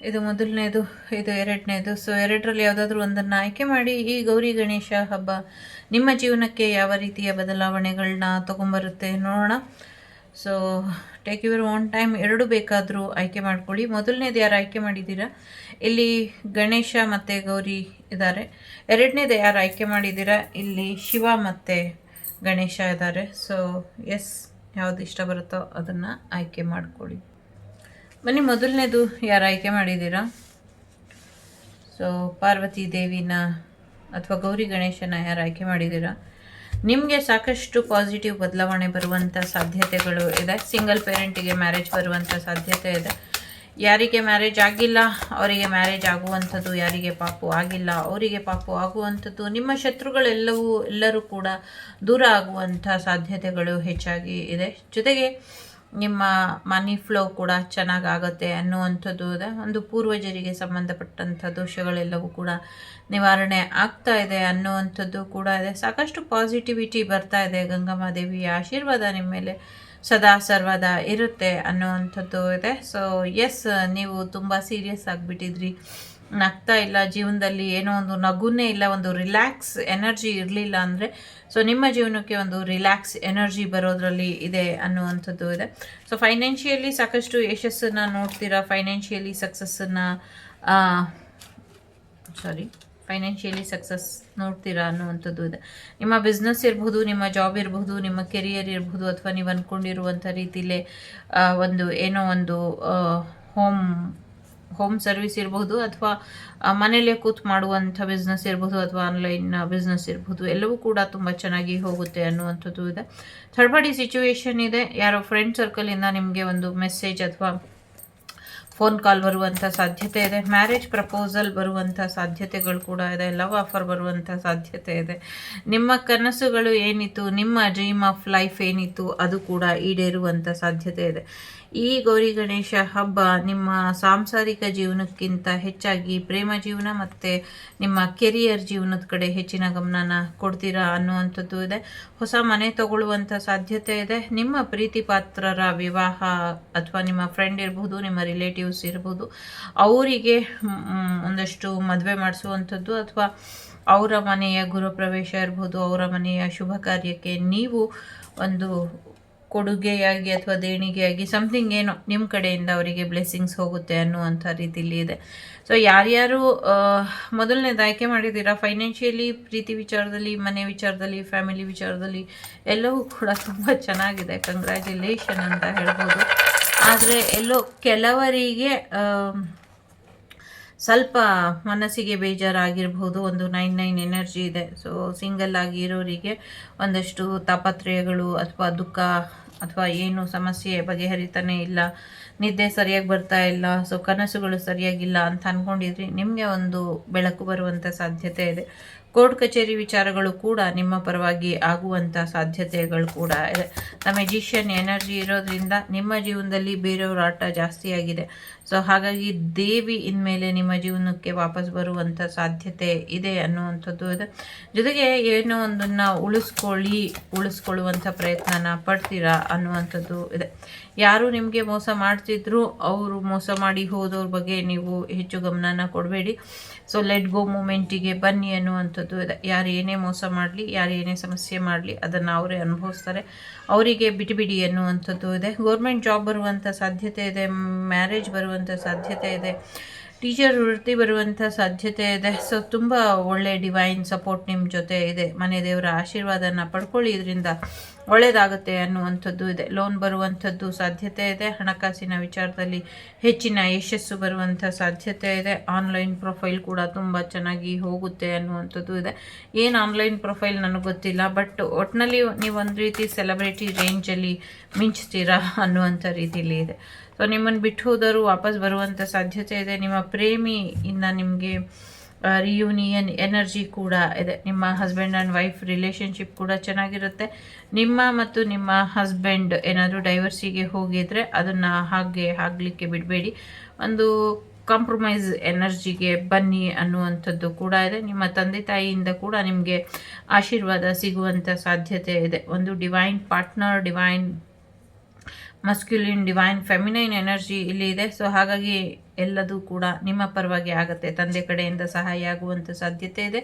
ಇದು ಮೊದಲನೇದು, ಇದು ಎರಡನೇದು. ಸೊ ಎರಡರಲ್ಲಿ ಯಾವುದಾದ್ರೂ ಒಂದನ್ನು ಆಯ್ಕೆ ಮಾಡಿ, ಈ ಗೌರಿ ಗಣೇಶ ಹಬ್ಬ ನಿಮ್ಮ ಜೀವನಕ್ಕೆ ಯಾವ ರೀತಿಯ ಬದಲಾವಣೆಗಳನ್ನ ತೊಗೊಂಬರುತ್ತೆ ನೋಡೋಣ. So take your own time ಎರಡು ಬೇಕಾದರೂ ಆಯ್ಕೆ ಮಾಡ್ಕೊಳ್ಳಿ. ಮೊದಲನೇದು ಯಾರು ಆಯ್ಕೆ ಮಾಡಿದ್ದೀರಾ? ಇಲ್ಲಿ ಗಣೇಶ ಮತ್ತು ಗೌರಿ ಇದ್ದಾರೆ. ಎರಡನೇದು ಯಾರು ಆಯ್ಕೆ ಮಾಡಿದ್ದೀರಾ? ಇಲ್ಲಿ ಶಿವ ಮತ್ತು ಗಣೇಶ ಇದ್ದಾರೆ. ಸೊ ಎಸ್ ಯಾವುದು ಇಷ್ಟ ಬರುತ್ತೋ ಅದನ್ನು ಆಯ್ಕೆ ಮಾಡ್ಕೊಳ್ಳಿ. ಬನ್ನಿ, ಮೊದಲನೇದು ಯಾರು ಆಯ್ಕೆ ಮಾಡಿದ್ದೀರಾ? ಸೊ ಪಾರ್ವತಿ ದೇವಿನ ಅಥವಾ ಗೌರಿ ಗಣೇಶನ ಯಾರು ಆಯ್ಕೆ ಮಾಡಿದ್ದೀರಾ? ನಿಮಗೆ ಸಾಕಷ್ಟು ಪಾಸಿಟಿವ್ ಬದಲಾವಣೆ ಬರುವಂಥ ಸಾಧ್ಯತೆಗಳು ಇದೆ. ಸಿಂಗಲ್ ಪೇರೆಂಟಿಗೆ ಮ್ಯಾರೇಜ್ ಬರುವಂಥ ಸಾಧ್ಯತೆ ಇದೆ. ಯಾರಿಗೆ ಮ್ಯಾರೇಜ್ ಆಗಿಲ್ಲ, ಅವರಿಗೆ ಮ್ಯಾರೇಜ್ ಆಗುವಂಥದ್ದು ಯಾರಿಗೆ ಪಾಪು ಆಗಿಲ್ಲ, ಅವರಿಗೆ ಪಾಪು ಆಗುವಂಥದ್ದು, ನಿಮ್ಮ ಶತ್ರುಗಳೆಲ್ಲವೂ, ಎಲ್ಲರೂ ಕೂಡ ದೂರ ಆಗುವಂಥ ಸಾಧ್ಯತೆಗಳು ಹೆಚ್ಚಾಗಿ ಇದೆ. ಜೊತೆಗೆ ನಿಮ್ಮ ಮನಿ ಫ್ಲೋ ಕೂಡ ಚೆನ್ನಾಗಾಗುತ್ತೆ ಅನ್ನುವಂಥದ್ದು ಇದೆ. ಒಂದು ಪೂರ್ವಜರಿಗೆ ಸಂಬಂಧಪಟ್ಟಂಥ ದೋಷಗಳೆಲ್ಲವೂ ಕೂಡ ನಿವಾರಣೆ ಆಗ್ತಾ ಇದೆ ಅನ್ನುವಂಥದ್ದು ಕೂಡ ಇದೆ. ಸಾಕಷ್ಟು ಪಾಸಿಟಿವಿಟಿ ಬರ್ತಾ ಇದೆ. ಗಂಗಮ್ಮ ದೇವಿಯ ಆಶೀರ್ವಾದ ನಿಮ್ಮ ಮೇಲೆ ಸದಾ ಸರ್ವದ ಇರುತ್ತೆ ಅನ್ನುವಂಥದ್ದು ಇದೆ. ಸೊ ಎಸ್ ನೀವು ತುಂಬ ಸೀರಿಯಸ್ ಆಗಿಬಿಟ್ಟಿದ್ರಿ. ನಗ್ತಾ ಇಲ್ಲ, ಜೀವನದಲ್ಲಿ ಏನೋ ಒಂದು ನಗುನೇ ಇಲ್ಲ, ಒಂದು ರಿಲ್ಯಾಕ್ಸ್ ಎನರ್ಜಿ ಇರಲಿಲ್ಲ ಅಂದರೆ ಸೊ ನಿಮ್ಮ ಜೀವನಕ್ಕೆ ಒಂದು ರಿಲ್ಯಾಕ್ಸ್ ಎನರ್ಜಿ ಬರೋದ್ರಲ್ಲಿ ಇದೆ ಅನ್ನುವಂಥದ್ದು ಇದೆ. ಸೊ ಫೈನಾನ್ಷಿಯಲಿ ಸಾಕಷ್ಟು ಯಶಸ್ಸನ್ನು ನೋಡ್ತೀರಾ? ಫೈನಾನ್ಷಿಯಲಿ ಸಕ್ಸಸ್ಸನ್ನು ಸಾರಿ ಫೈನಾನ್ಷಿಯಲಿ ಸಕ್ಸಸ್ ನೋಡ್ತೀರಾ ಅನ್ನುವಂಥದ್ದು ಇದೆ. ನಿಮ್ಮ ಬಿಸ್ನೆಸ್ ಇರ್ಬೋದು, ನಿಮ್ಮ ಜಾಬ್ ಇರಬಹುದು ನಿಮ್ಮ ಕೆರಿಯರ್ ಇರ್ಬೋದು, ಅಥವಾ ನೀವು ಅಂದ್ಕೊಂಡಿರುವಂಥ ರೀತಿಯಲ್ಲೇ ಒಂದು ಏನೋ ಒಂದು ಹೋಮ್ ಹೋಮ್ ಸರ್ವಿಸ್ ಇರಬಹುದು ಅಥವಾ ಮನೆಯಲ್ಲೇ ಕೂತ್ ಮಾಡುವಂಥ ಬಿಸ್ನೆಸ್ ಇರಬಹುದು ಅಥವಾ ಆನ್ಲೈನ್ ಬಿಸ್ನೆಸ್ ಇರಬಹುದು, ಎಲ್ಲವೂ ಕೂಡ ತುಂಬ ಚೆನ್ನಾಗಿ ಹೋಗುತ್ತೆ ಅನ್ನುವಂಥದ್ದು ಇದೆ. ಥರ್ಡ್ ಪಾರ್ಟಿ ಸಿಚುವೇಶನ್ ಇದೆ. ಯಾರೋ ಫ್ರೆಂಡ್ ಸರ್ಕಲಿಂದ ನಿಮಗೆ ಒಂದು ಮೆಸೇಜ್ ಅಥವಾ ಫೋನ್ ಕಾಲ್ ಬರುವಂಥ ಸಾಧ್ಯತೆ ಇದೆ. ಮ್ಯಾರೇಜ್ ಪ್ರಪೋಸಲ್ ಬರುವಂಥ ಸಾಧ್ಯತೆಗಳು ಕೂಡ ಇದೆ. ಲವ್ ಆಫರ್ ಬರುವಂಥ ಸಾಧ್ಯತೆ ಇದೆ. ನಿಮ್ಮ ಕನಸುಗಳು ಏನಿತ್ತು, ನಿಮ್ಮ ಡ್ರೀಮ್ ಆಫ್ ಲೈಫ್ ಏನಿತ್ತು, ಅದು ಕೂಡ ಈಡೇರುವಂಥ ಸಾಧ್ಯತೆ ಇದೆ. ಈ ಗೌರಿ ಗಣೇಶ ಹಬ್ಬ ನಿಮ್ಮ ಸಾಂಸಾರಿಕ ಜೀವನಕ್ಕಿಂತ ಹೆಚ್ಚಾಗಿ ಪ್ರೇಮ ಜೀವನ ಮತ್ತು ನಿಮ್ಮ ಕೆರಿಯರ್ ಜೀವನದ ಕಡೆ ಹೆಚ್ಚಿನ ಗಮನನ ಕೊಡ್ತೀರಾ ಅನ್ನುವಂಥದ್ದು ಇದೆ. ಹೊಸ ಮನೆ ತಗೊಳ್ಳುವಂಥ ಸಾಧ್ಯತೆ ಇದೆ. ನಿಮ್ಮ ಪ್ರೀತಿ ಪಾತ್ರರ ವಿವಾಹ ಅಥವಾ ನಿಮ್ಮ ಫ್ರೆಂಡ್ ಇರ್ಬೋದು, ನಿಮ್ಮ ರಿಲೇಟಿವ್ಸ್ ಇರ್ಬೋದು, ಅವರಿಗೆ ಒಂದಷ್ಟು ಮದುವೆ ಮಾಡಿಸುವಂಥದ್ದು ಅಥವಾ ಅವರ ಮನೆಯ ಗೃಹಪ್ರವೇಶ ಇರ್ಬೋದು, ಅವರ ಮನೆಯ ಶುಭ ಕಾರ್ಯಕ್ಕೆ ನೀವು ಒಂದು ಕೊಡುಗೆಯಾಗಿ ಅಥವಾ ದೇಣಿಗೆಯಾಗಿ ಸಮಥಿಂಗ್ ಏನೋ ನಿಮ್ಮ ಕಡೆಯಿಂದ ಅವರಿಗೆ ಬ್ಲೆಸ್ಸಿಂಗ್ಸ್ ಹೋಗುತ್ತೆ ಅನ್ನುವಂಥ ರೀತಿಯಲ್ಲಿ ಇದೆ. ಸೊ ಯಾರ್ಯಾರು ಮೊದಲನೇದು ಆಯ್ಕೆ ಮಾಡಿದ್ದೀರಾ? ಫೈನಾನ್ಷಿಯಲಿ ಪ್ರೀತಿ ವಿಚಾರದಲ್ಲಿ, ಮನೆ ವಿಚಾರದಲ್ಲಿ ಫ್ಯಾಮಿಲಿ ವಿಚಾರದಲ್ಲಿ ಎಲ್ಲವೂ ಕೂಡ ತುಂಬ ಚೆನ್ನಾಗಿದೆ. ಕಂಗ್ರ್ಯಾಚುಲೇಷನ್ ಅಂತ ಹೇಳ್ಬೋದು. ಆದರೆ ಎಲ್ಲೋ ಕೆಲವರಿಗೆ ಸ್ವಲ್ಪ ಮನಸ್ಸಿಗೆ ಬೇಜಾರಾಗಿರ್ಬೋದು, ಒಂದು ನೈನ್ ನೈನ್ ಎನರ್ಜಿ ಇದೆ. ಸೊ ಸಿಂಗಲ್ ಆಗಿ ಇರೋರಿಗೆ ಒಂದಷ್ಟು ತಾಪತ್ರಯಗಳು ಅಥವಾ ದುಃಖ ಅಥವಾ ಏನು ಸಮಸ್ಯೆ ಬಗೆಹರಿತಾನೆ ಇಲ್ಲ, ನಿದ್ದೆ ಸರಿಯಾಗಿ ಬರ್ತಾ ಇಲ್ಲ ಸೊ ಕನಸುಗಳು ಸರಿಯಾಗಿಲ್ಲ ಅಂತ ಅಂದ್ಕೊಂಡಿದ್ರಿ ನಿಮಗೆ ಒಂದು ಬೆಳಕು ಬರುವಂಥ ಸಾಧ್ಯತೆ ಇದೆ. ಕೋರ್ಟ್ ಕಚೇರಿ ವಿಚಾರಗಳು ಕೂಡ ನಿಮ್ಮ ಪರವಾಗಿ ಆಗುವಂಥ ಸಾಧ್ಯತೆಗಳು ಕೂಡ ಇದೆ. ದ ಮೆಜಿಷಿಯನ್ ಎನರ್ಜಿ ಇರೋದ್ರಿಂದ ನಿಮ್ಮ ಜೀವನದಲ್ಲಿ ಬೇರೆಯವ್ರ ಆಟ ಜಾಸ್ತಿ ಆಗಿದೆ. ಸೊ ಹಾಗಾಗಿ ದೇವಿ ಇನ್ಮೇಲೆ ನಿಮ್ಮ ಜೀವನಕ್ಕೆ ವಾಪಸ್ ಬರುವಂಥ ಸಾಧ್ಯತೆ ಇದೆ ಅನ್ನುವಂಥದ್ದು ಇದೆ. ಜೊತೆಗೆ ಏನೋ ಒಂದನ್ನು ಉಳಿಸ್ಕೊಳ್ಳಿ, ಉಳಿಸ್ಕೊಳ್ಳುವಂಥ ಪ್ರಯತ್ನನ ಪಡ್ತೀರಾ ಅನ್ನುವಂಥದ್ದು ಇದೆ. ಯಾರು ನಿಮಗೆ ಮೋಸ ಮಾಡ್ತಿದ್ರು, ಅವರು ಮೋಸ ಮಾಡಿ ಹೋದವ್ರ ಬಗ್ಗೆ ನೀವು ಹೆಚ್ಚು ಗಮನನ ಕೊಡಬೇಡಿ. ಸೊ ಲೆಟ್ ಗೋ ಮೂಮೆಂಟಿಗೆ ಬನ್ನಿ ಅನ್ನುವಂಥದ್ದು ಇದೆ. ಯಾರು ಏನೇ ಮೋಸ ಮಾಡಲಿ, ಯಾರು ಏನೇ ಸಮಸ್ಯೆ ಮಾಡಲಿ, ಅದನ್ನು ಅವರೇ ಅನುಭವಿಸ್ತಾರೆ. ಅವರಿಗೆ ಬಿಡಿಬಿಡಿ ಅನ್ನುವಂಥದ್ದು ಇದೆ. ಗೌರ್ಮೆಂಟ್ ಜಾಬ್ ಬರುವಂಥ ಸಾಧ್ಯತೆ ಇದೆ, ಮ್ಯಾರೇಜ್ ಬರುವಂಥ ಸಾಧ್ಯತೆ ಇದೆ, ಟೀಚರ್ ವೃತ್ತಿ ಬರುವಂಥ ಸಾಧ್ಯತೆ ಇದೆ. ಸೊ ತುಂಬ ಒಳ್ಳೆ ಡಿವೈನ್ ಸಪೋರ್ಟ್ ನಿಮ್ಮ ಜೊತೆ ಇದೆ. ಮನೆ ದೇವರ ಆಶೀರ್ವಾದನ ಪಡ್ಕೊಳ್ಳಿ. ಇದರಿಂದ ಒಳ್ಳೆಯದಾಗುತ್ತೆ ಅನ್ನುವಂಥದ್ದು ಇದೆ. ಲೋನ್ ಬರುವಂಥದ್ದು ಸಾಧ್ಯತೆ ಇದೆ. ಹಣಕಾಸಿನ ವಿಚಾರದಲ್ಲಿ ಹೆಚ್ಚಿನ ಯಶಸ್ಸು ಬರುವಂಥ ಸಾಧ್ಯತೆ ಇದೆ. ಆನ್ಲೈನ್ ಪ್ರೊಫೈಲ್ ಕೂಡ ತುಂಬ ಚೆನ್ನಾಗಿ ಹೋಗುತ್ತೆ ಅನ್ನುವಂಥದ್ದು ಇದೆ. ಏನು ಆನ್ಲೈನ್ ಪ್ರೊಫೈಲ್ ನನಗೆ ಗೊತ್ತಿಲ್ಲ ಬಟ್ ಒಟ್ಟಿನಲ್ಲಿ ನೀವು ಒಂದು ರೀತಿ ಸೆಲೆಬ್ರಿಟಿ ರೇಂಜಲ್ಲಿ ಮಿಂಚ್ತೀರಾ ಅನ್ನುವಂಥ ರೀತಿಯಲ್ಲಿ ಇದೆ. ಸೊ ನಿಮ್ಮನ್ನು ಬಿಟ್ಟು ಹೋದರೂ ವಾಪಸ್ ಬರುವಂಥ ಸಾಧ್ಯತೆ ಇದೆ. ನಿಮ್ಮ ಪ್ರೇಮಿಯಿಂದ ನಿಮಗೆ ರಿಯೂನಿಯನ್ ಎನರ್ಜಿ ಕೂಡ ಇದೆ. ನಿಮ್ಮ ಹಸ್ಬೆಂಡ್ ಆ್ಯಂಡ್ ವೈಫ್ ರಿಲೇಷನ್ಶಿಪ್ ಕೂಡ ಚೆನ್ನಾಗಿರುತ್ತೆ. ನಿಮ್ಮ ಮತ್ತು ನಿಮ್ಮ ಹಸ್ಬೆಂಡ್ ಏನಾದರೂ ಡೈವರ್ಸಿಗೆ ಹೋಗಿದ್ರೆ ಅದನ್ನು ಹಾಗೆ ಆಗಲಿಕ್ಕೆ ಬಿಡಬೇಡಿ. ಒಂದು ಕಾಂಪ್ರಮೈಸ್ ಎನರ್ಜಿಗೆ ಬನ್ನಿ ಅನ್ನುವಂಥದ್ದು ಕೂಡ ಇದೆ. ನಿಮ್ಮ ತಂದೆ ತಾಯಿಯಿಂದ ಕೂಡ ನಿಮಗೆ ಆಶೀರ್ವಾದ ಸಿಗುವಂಥ ಸಾಧ್ಯತೆ ಇದೆ. ಒಂದು divine partner divine masculine divine feminine energy ಇಲ್ಲಿ ಇದೆ. ಸೊ ಹಾಗಾಗಿ ಎಲ್ಲದೂ ಕೂಡ ನಿಮ್ಮ ಪರವಾಗಿ ಆಗುತ್ತೆ. ತಂದೆ ಕಡೆಯಿಂದ ಸಹಾಯ ಆಗುವಂಥ ಸಾಧ್ಯತೆ ಇದೆ.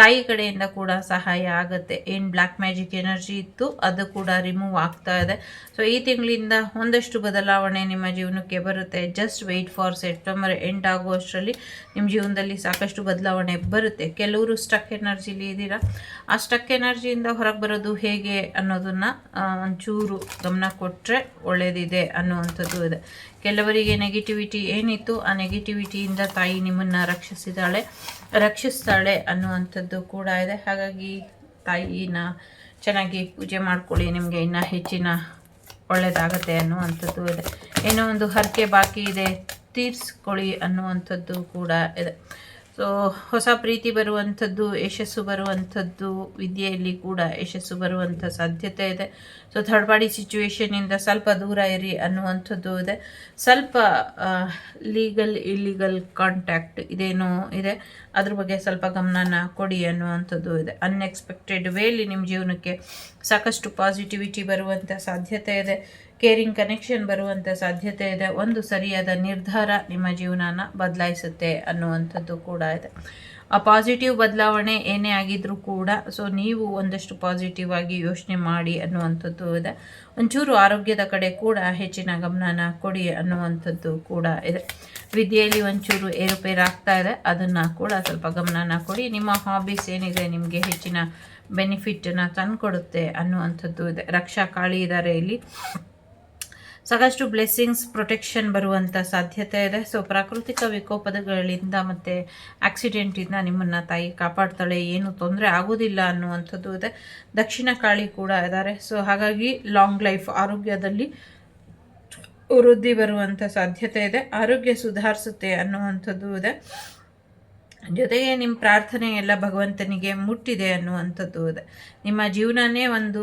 ತಾಯಿ ಕಡೆಯಿಂದ ಕೂಡ ಸಹಾಯ ಆಗುತ್ತೆ. ಏನು ಬ್ಲ್ಯಾಕ್ ಮ್ಯಾಜಿಕ್ ಎನರ್ಜಿ ಇತ್ತು, ಅದು ಕೂಡ ರಿಮೂವ್ ಆಗ್ತಾ ಇದೆ. ಸೊ ಈ ತಿಂಗಳಿಂದ ಒಂದಷ್ಟು ಬದಲಾವಣೆ ನಿಮ್ಮ ಜೀವನಕ್ಕೆ ಬರುತ್ತೆ. Just wait for September end ಆಗುವಷ್ಟರಲ್ಲಿ ನಿಮ್ಮ ಜೀವನದಲ್ಲಿ ಸಾಕಷ್ಟು ಬದಲಾವಣೆ ಬರುತ್ತೆ. ಕೆಲವರು ಸ್ಟಕ್ ಎನರ್ಜಿಲಿ ಇದ್ದೀರಾ? ಆ ಸ್ಟಕ್ ಎನರ್ಜಿಯಿಂದ ಹೊರಗೆ ಬರೋದು ಹೇಗೆ ಅನ್ನೋದನ್ನು ಒಂಚೂರು ಗಮನ ಕೊಟ್ಟರೆ ಒಳ್ಳೆಯದಿದೆ ಅನ್ನುವಂಥದ್ದು ಇದೆ. ಕೆಲವರಿಗೆ ನೆಗೆಟಿವಿಟಿ ಏನಿತ್ತು, ಆ ನೆಗೆಟಿವಿಟಿಯಿಂದ ತಾಯಿ ನಿಮ್ಮನ್ನು ರಕ್ಷಿಸಿದಾಳೆ ರಕ್ಷಿಸ್ತಾಳೆ ಅನ್ನುವಂಥದ್ದು ಕೂಡ ಇದೆ. ಹಾಗಾಗಿ ತಾಯಿನ ಚೆನ್ನಾಗಿ ಪೂಜೆ ಮಾಡ್ಕೊಳ್ಳಿ, ನಿಮಗೆ ಇನ್ನೂ ಹೆಚ್ಚಿನ ಒಳ್ಳೆಯದಾಗತ್ತೆ ಅನ್ನುವಂಥದ್ದು ಇದೆ. ಏನೋ ಒಂದು ಹರಕೆ ಬಾಕಿ ಇದೆ, ತೀರಿಸ್ಕೊಳ್ಳಿ ಅನ್ನುವಂಥದ್ದು ಕೂಡ ಇದೆ. ಸೊ ಹೊಸ ಪ್ರೀತಿ ಬರುವಂಥದ್ದು, ಯಶಸ್ಸು ಬರುವಂಥದ್ದು ವಿದ್ಯೆಯಲ್ಲಿ ಕೂಡ ಯಶಸ್ಸು ಬರುವಂಥ ಸಾಧ್ಯತೆ ಇದೆ. ಸೊ ಥರ್ಡ್ ಪಾರ್ಟಿ ಸಿಚುವೇಶನಿಂದ ಸ್ವಲ್ಪ ದೂರ ಇರಿ ಅನ್ನುವಂಥದ್ದು ಇದೆ. ಸ್ವಲ್ಪ ಲೀಗಲ್ ಇಲ್ಲಿಗಲ್ ಕಾಂಟ್ಯಾಕ್ಟ್ ಇದೇನೋ ಇದೆ. ಅದ್ರ ಬಗ್ಗೆ ಸ್ವಲ್ಪ ಗಮನನ ಕೊಡಿ ಅನ್ನುವಂಥದ್ದು ಇದೆ. ಅನ್ಎಕ್ಸ್ಪೆಕ್ಟೆಡ್ ವೇಲಿ ನಿಮ್ಮ ಜೀವನಕ್ಕೆ ಸಾಕಷ್ಟು ಪಾಸಿಟಿವಿಟಿ ಬರುವಂಥ ಸಾಧ್ಯತೆ ಇದೆ. ಕೇರಿಂಗ್ ಕನೆಕ್ಷನ್ ಬರುವಂಥ ಸಾಧ್ಯತೆ ಇದೆ. ಒಂದು ಸರಿಯಾದ ನಿರ್ಧಾರ ನಿಮ್ಮ ಜೀವನನ ಬದಲಾಯಿಸುತ್ತೆ ಅನ್ನುವಂಥದ್ದು ಕೂಡ ಇದೆ. ಆ ಪಾಸಿಟಿವ್ ಬದಲಾವಣೆ ಏನೇ ಆಗಿದ್ರೂ ಕೂಡ ಸೊ ನೀವು ಒಂದಷ್ಟು ಪಾಸಿಟಿವ್ ಆಗಿ ಯೋಚನೆ ಮಾಡಿ ಅನ್ನುವಂಥದ್ದು ಇದೆ. ಒಂಚೂರು ಆರೋಗ್ಯದ ಕಡೆ ಕೂಡ ಹೆಚ್ಚಿನ ಗಮನನ ಕೊಡಿ ಅನ್ನುವಂಥದ್ದು ಕೂಡ ಇದೆ. ವಿದ್ಯೆಯಲ್ಲಿ ಒಂಚೂರು ಏರುಪೇರು ಇದೆ. ಅದನ್ನು ಕೂಡ ಸ್ವಲ್ಪ ಗಮನನ ಕೊಡಿ. ನಿಮ್ಮ ಹಾಬೀಸ್ ಏನಿದೆ ನಿಮಗೆ ಹೆಚ್ಚಿನ ಬೆನಿಫಿಟನ್ನು ತಂದುಕೊಡುತ್ತೆ ಅನ್ನುವಂಥದ್ದು ಇದೆ. ರಕ್ಷಾ ಕಾಳಿ ಇದ್ದಾರೆ ಇಲ್ಲಿ. ಸಾಕಷ್ಟು ಬ್ಲೆಸ್ಸಿಂಗ್ಸ್ ಪ್ರೊಟೆಕ್ಷನ್ ಬರುವಂಥ ಸಾಧ್ಯತೆ ಇದೆ. ಸೊ ಪ್ರಾಕೃತಿಕ ವಿಕೋಪದಗಳಿಂದ ಮತ್ತು ಆಕ್ಸಿಡೆಂಟಿಂದ ನಿಮ್ಮನ್ನು ತಾಯಿ ಕಾಪಾಡ್ತಾಳೆ, ಏನು ತೊಂದರೆ ಆಗೋದಿಲ್ಲ ಅನ್ನುವಂಥದ್ದು ಇದೆ. ದಕ್ಷಿಣ ಕಾಳಿ ಕೂಡ ಇದ್ದಾರೆ. ಸೊ ಹಾಗಾಗಿ ಲಾಂಗ್ ಲೈಫ್ ಆರೋಗ್ಯದಲ್ಲಿ ವೃದ್ಧಿ ಬರುವಂಥ ಸಾಧ್ಯತೆ ಇದೆ. ಆರೋಗ್ಯ ಸುಧಾರಿಸುತ್ತೆ ಅನ್ನುವಂಥದ್ದು ಇದೆ. ಜೊತೆಗೆ ನಿಮ್ಮ ಪ್ರಾರ್ಥನೆ ಎಲ್ಲ ಭಗವಂತನಿಗೆ ಮುಟ್ಟಿದೆ ಅನ್ನುವಂಥದ್ದು ಇದೆ. ನಿಮ್ಮ ಜೀವನನೇ ಒಂದು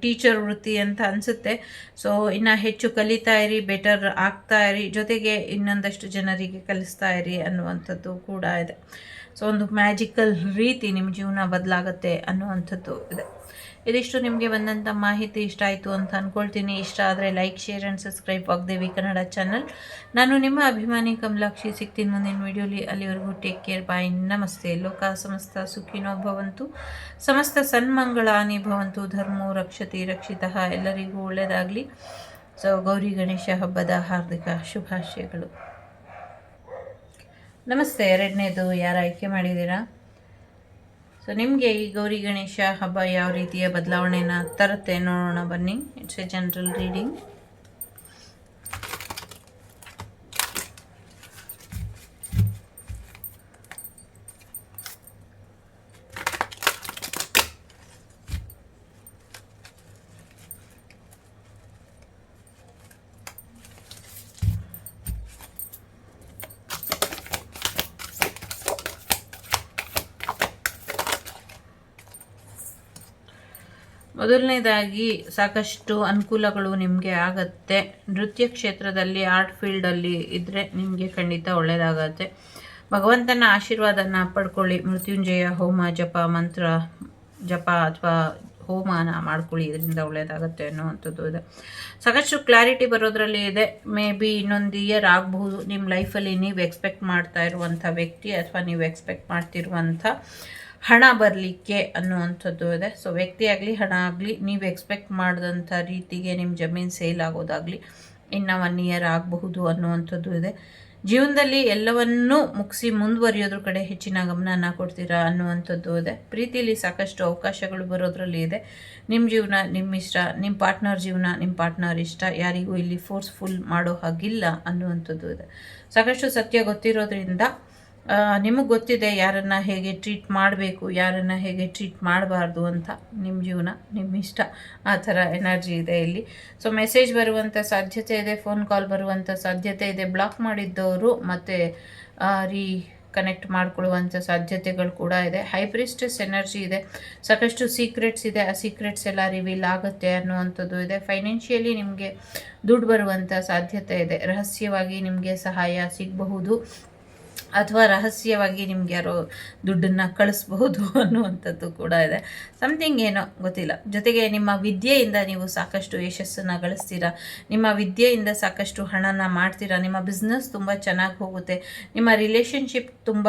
ಟೀಚರ್ ವೃತ್ತಿ ಅಂತ ಅನಿಸುತ್ತೆ. ಸೊ ಇನ್ನು ಹೆಚ್ಚು ಕಲಿತಾ ಇರಿ ಬೆಟರ್ ಆಗ್ತಾ ಇರಿ, ಜೊತೆಗೆ ಇನ್ನೊಂದಷ್ಟು ಜನರಿಗೆ ಕಲಿಸ್ತಾ ಇರಿ ಅನ್ನುವಂಥದ್ದು ಕೂಡ ಇದೆ. ಸೊ ಒಂದು ಮ್ಯಾಜಿಕಲ್ ರೀತಿ ನಿಮ್ಮ ಜೀವನ ಬದಲಾಗುತ್ತೆ ಅನ್ನುವಂಥದ್ದು ಇದೆ. ಇದಿಷ್ಟು ನಿಮಗೆ ಬಂದಂಥ ಮಾಹಿತಿ ಇಷ್ಟ ಆಯಿತು ಅಂತ ಅಂದ್ಕೊಳ್ತೀನಿ ಇಷ್ಟ ಆದರೆ like share and subscribe Vagdevi Kannada channel ನಾನು ನಿಮ್ಮ ಅಭಿಮಾನಿ ಕಮಲಾಕ್ಷಿ. ಸಿಗ್ತೀನಿ ಮುಂದಿನ ವಿಡಿಯೋಲಿ ಅಲ್ಲಿವರೆಗೂ ಟೇಕ್ ಕೇರ್ ಬಾಯ್ ನಮಸ್ತೆ. ಲೋಕ ಸಮಸ್ತ ಸುಖಿನೋ ಭವಂತು. ಸಮಸ್ತ ಸನ್ಮಂಗಳಾನಿ ಭವಂತು. ಧರ್ಮೋ ರಕ್ಷತಿ ರಕ್ಷಿತ. ಎಲ್ಲರಿಗೂ ಒಳ್ಳೆಯದಾಗಲಿ ಸೊ ಗೌರಿ ಗಣೇಶ ಹಬ್ಬದ ಹಾರ್ದಿಕ ಶುಭಾಶಯಗಳು. ನಮಸ್ತೆ. ಎರಡನೇದು ಯಾರು ಆಯ್ಕೆ ಮಾಡಿದ್ದೀರಾ? ಸೊ ನಿಮಗೆ ಈ ಗೌರಿ ಗಣೇಶ ಹಬ್ಬ ಯಾವ ರೀತಿಯ ಬದಲಾವಣೆಯನ್ನು ತರುತ್ತೆ ನೋಡೋಣ ಬನ್ನಿ. ಇಟ್ಸ್ ಎ ಜನರಲ್ ರೀಡಿಂಗ್ ಮೊದಲನೇದಾಗಿ ಸಾಕಷ್ಟು ಅನುಕೂಲಗಳು ನಿಮಗೆ ಆಗತ್ತೆ. ನೃತ್ಯ ಕ್ಷೇತ್ರದಲ್ಲಿ, ಆರ್ಟ್ ಫೀಲ್ಡಲ್ಲಿ ಇದ್ದರೆ ನಿಮಗೆ ಖಂಡಿತ ಒಳ್ಳೆಯದಾಗತ್ತೆ ಭಗವಂತನ ಆಶೀರ್ವಾದನ ಪಡ್ಕೊಳ್ಳಿ. ಮೃತ್ಯುಂಜಯ, ಹೋಮ, ಜಪ, ಮಂತ್ರ, ಜಪ ಅಥವಾ ಹೋಮನ ಮಾಡ್ಕೊಳ್ಳಿ. ಇದರಿಂದ ಒಳ್ಳೆಯದಾಗತ್ತೆ ಅನ್ನೋವಂಥದ್ದು ಇದೆ. ಸಾಕಷ್ಟು ಕ್ಲಾರಿಟಿ ಬರೋದ್ರಲ್ಲಿ ಇದೆ. ಮೇ ಬಿ ಇನ್ನೊಂದು ಇಯರ್ ಆಗಬಹುದು ನಿಮ್ಮ ಲೈಫಲ್ಲಿ ನೀವು ಎಕ್ಸ್ಪೆಕ್ಟ್ ಮಾಡ್ತಾ ಇರುವಂಥ ವ್ಯಕ್ತಿ ಅಥವಾ ನೀವು ಎಕ್ಸ್ಪೆಕ್ಟ್ ಮಾಡ್ತಿರುವಂಥ ಹಣ ಬರಲಿಕ್ಕೆ ಅನ್ನುವಂಥದ್ದು ಇದೆ. ಸೊ ವ್ಯಕ್ತಿ ಆಗಲಿ, ಹಣ ಆಗಲಿ, ನೀವು ಎಕ್ಸ್ಪೆಕ್ಟ್ ಮಾಡಿದಂಥ ರೀತಿಗೆ ನಿಮ್ಮ ಜಮೀನು ಸೇಲ್ ಆಗೋದಾಗಲಿ ಇನ್ನು ಒನ್ ಇಯರ್ ಆಗಬಹುದು ಅನ್ನುವಂಥದ್ದು ಇದೆ. ಜೀವನದಲ್ಲಿ ಎಲ್ಲವನ್ನೂ ಮುಗಿಸಿ ಮುಂದುವರಿಯೋದ್ರ ಕಡೆ ಹೆಚ್ಚಿನ ಗಮನನ ಕೊಡ್ತೀರಾ ಅನ್ನುವಂಥದ್ದು ಇದೆ. ಪ್ರೀತಿಯಲ್ಲಿ ಸಾಕಷ್ಟು ಅವಕಾಶಗಳು ಬರೋದ್ರಲ್ಲಿ ಇದೆ. ನಿಮ್ಮ ಜೀವನ ನಿಮ್ಮ ಇಷ್ಟ ನಿಮ್ಮ ಪಾರ್ಟ್ನರ್ ಜೀವನ ನಿಮ್ಮ ಪಾರ್ಟ್ನರ್ ಇಷ್ಟ, ಯಾರಿಗೂ ಇಲ್ಲಿ ಫೋರ್ಸ್ಫುಲ್ ಮಾಡೋ ಹಾಗಿಲ್ಲ ಅನ್ನುವಂಥದ್ದು ಇದೆ. ಸಾಕಷ್ಟು ಸತ್ಯ ಗೊತ್ತಿರೋದ್ರಿಂದ ನಿಮಗೆ ಗೊತ್ತಿದೆ ಯಾರನ್ನು ಹೇಗೆ ಟ್ರೀಟ್ ಮಾಡಬೇಕು, ಯಾರನ್ನು ಹೇಗೆ ಟ್ರೀಟ್ ಮಾಡಬಾರ್ದು ಅಂತ ನಿಮ್ಮ ಜೀವನ ನಿಮ್ಮ ಇಷ್ಟ. ಆ ಥರ ಎನರ್ಜಿ ಇದೆ ಇಲ್ಲಿ. ಸೊ ಮೆಸೇಜ್ ಬರುವಂಥ ಸಾಧ್ಯತೆ ಇದೆ ಫೋನ್ ಕಾಲ್ ಬರುವಂಥ ಸಾಧ್ಯತೆ ಇದೆ. ಬ್ಲಾಕ್ ಮಾಡಿದ್ದವರು ಮತ್ತು ರೀ ಕನೆಕ್ಟ್ ಮಾಡ್ಕೊಳ್ಳುವಂಥ ಸಾಧ್ಯತೆಗಳು ಕೂಡ ಇದೆ. ಹೈಪ್ರಿಸ್ಟಸ್ ಎನರ್ಜಿ ಇದೆ. ಸಾಕಷ್ಟು ಸೀಕ್ರೆಟ್ಸ್ ಇದೆ. ಆ ಸೀಕ್ರೆಟ್ಸ್ ಎಲ್ಲ ರಿವೀಲ್ ಆಗುತ್ತೆ ಅನ್ನುವಂಥದ್ದು ಇದೆ. ಫೈನಾನ್ಷಿಯಲಿ ನಿಮಗೆ ದುಡ್ಡು ಬರುವಂಥ ಸಾಧ್ಯತೆ ಇದೆ. ರಹಸ್ಯವಾಗಿ ನಿಮಗೆ ಸಹಾಯ ಸಿಗಬಹುದು. ಅಥವಾ ರಹಸ್ಯವಾಗಿ ನಿಮ್ಗೆ ಯಾರೋ ದುಡ್ಡನ್ನು ಕಳಿಸ್ಬಹುದು ಅನ್ನುವಂಥದ್ದು ಕೂಡ ಇದೆ. ಸಮಥಿಂಗ್ ಏನೋ ಗೊತ್ತಿಲ್ಲ. ಜೊತೆಗೆ ನಿಮ್ಮ ವಿದ್ಯೆಯಿಂದ ನೀವು ಸಾಕಷ್ಟು ಯಶಸ್ಸನ್ನು ಗಳಿಸ್ತೀರಾ? ನಿಮ್ಮ ವಿದ್ಯೆಯಿಂದ ಸಾಕಷ್ಟು ಹಣನ ಮಾಡ್ತೀರಾ? ನಿಮ್ಮ ಬಿಸ್ನೆಸ್ ತುಂಬ ಚೆನ್ನಾಗಿ ಹೋಗುತ್ತೆ. ನಿಮ್ಮ ರಿಲೇಷನ್ಶಿಪ್ ತುಂಬ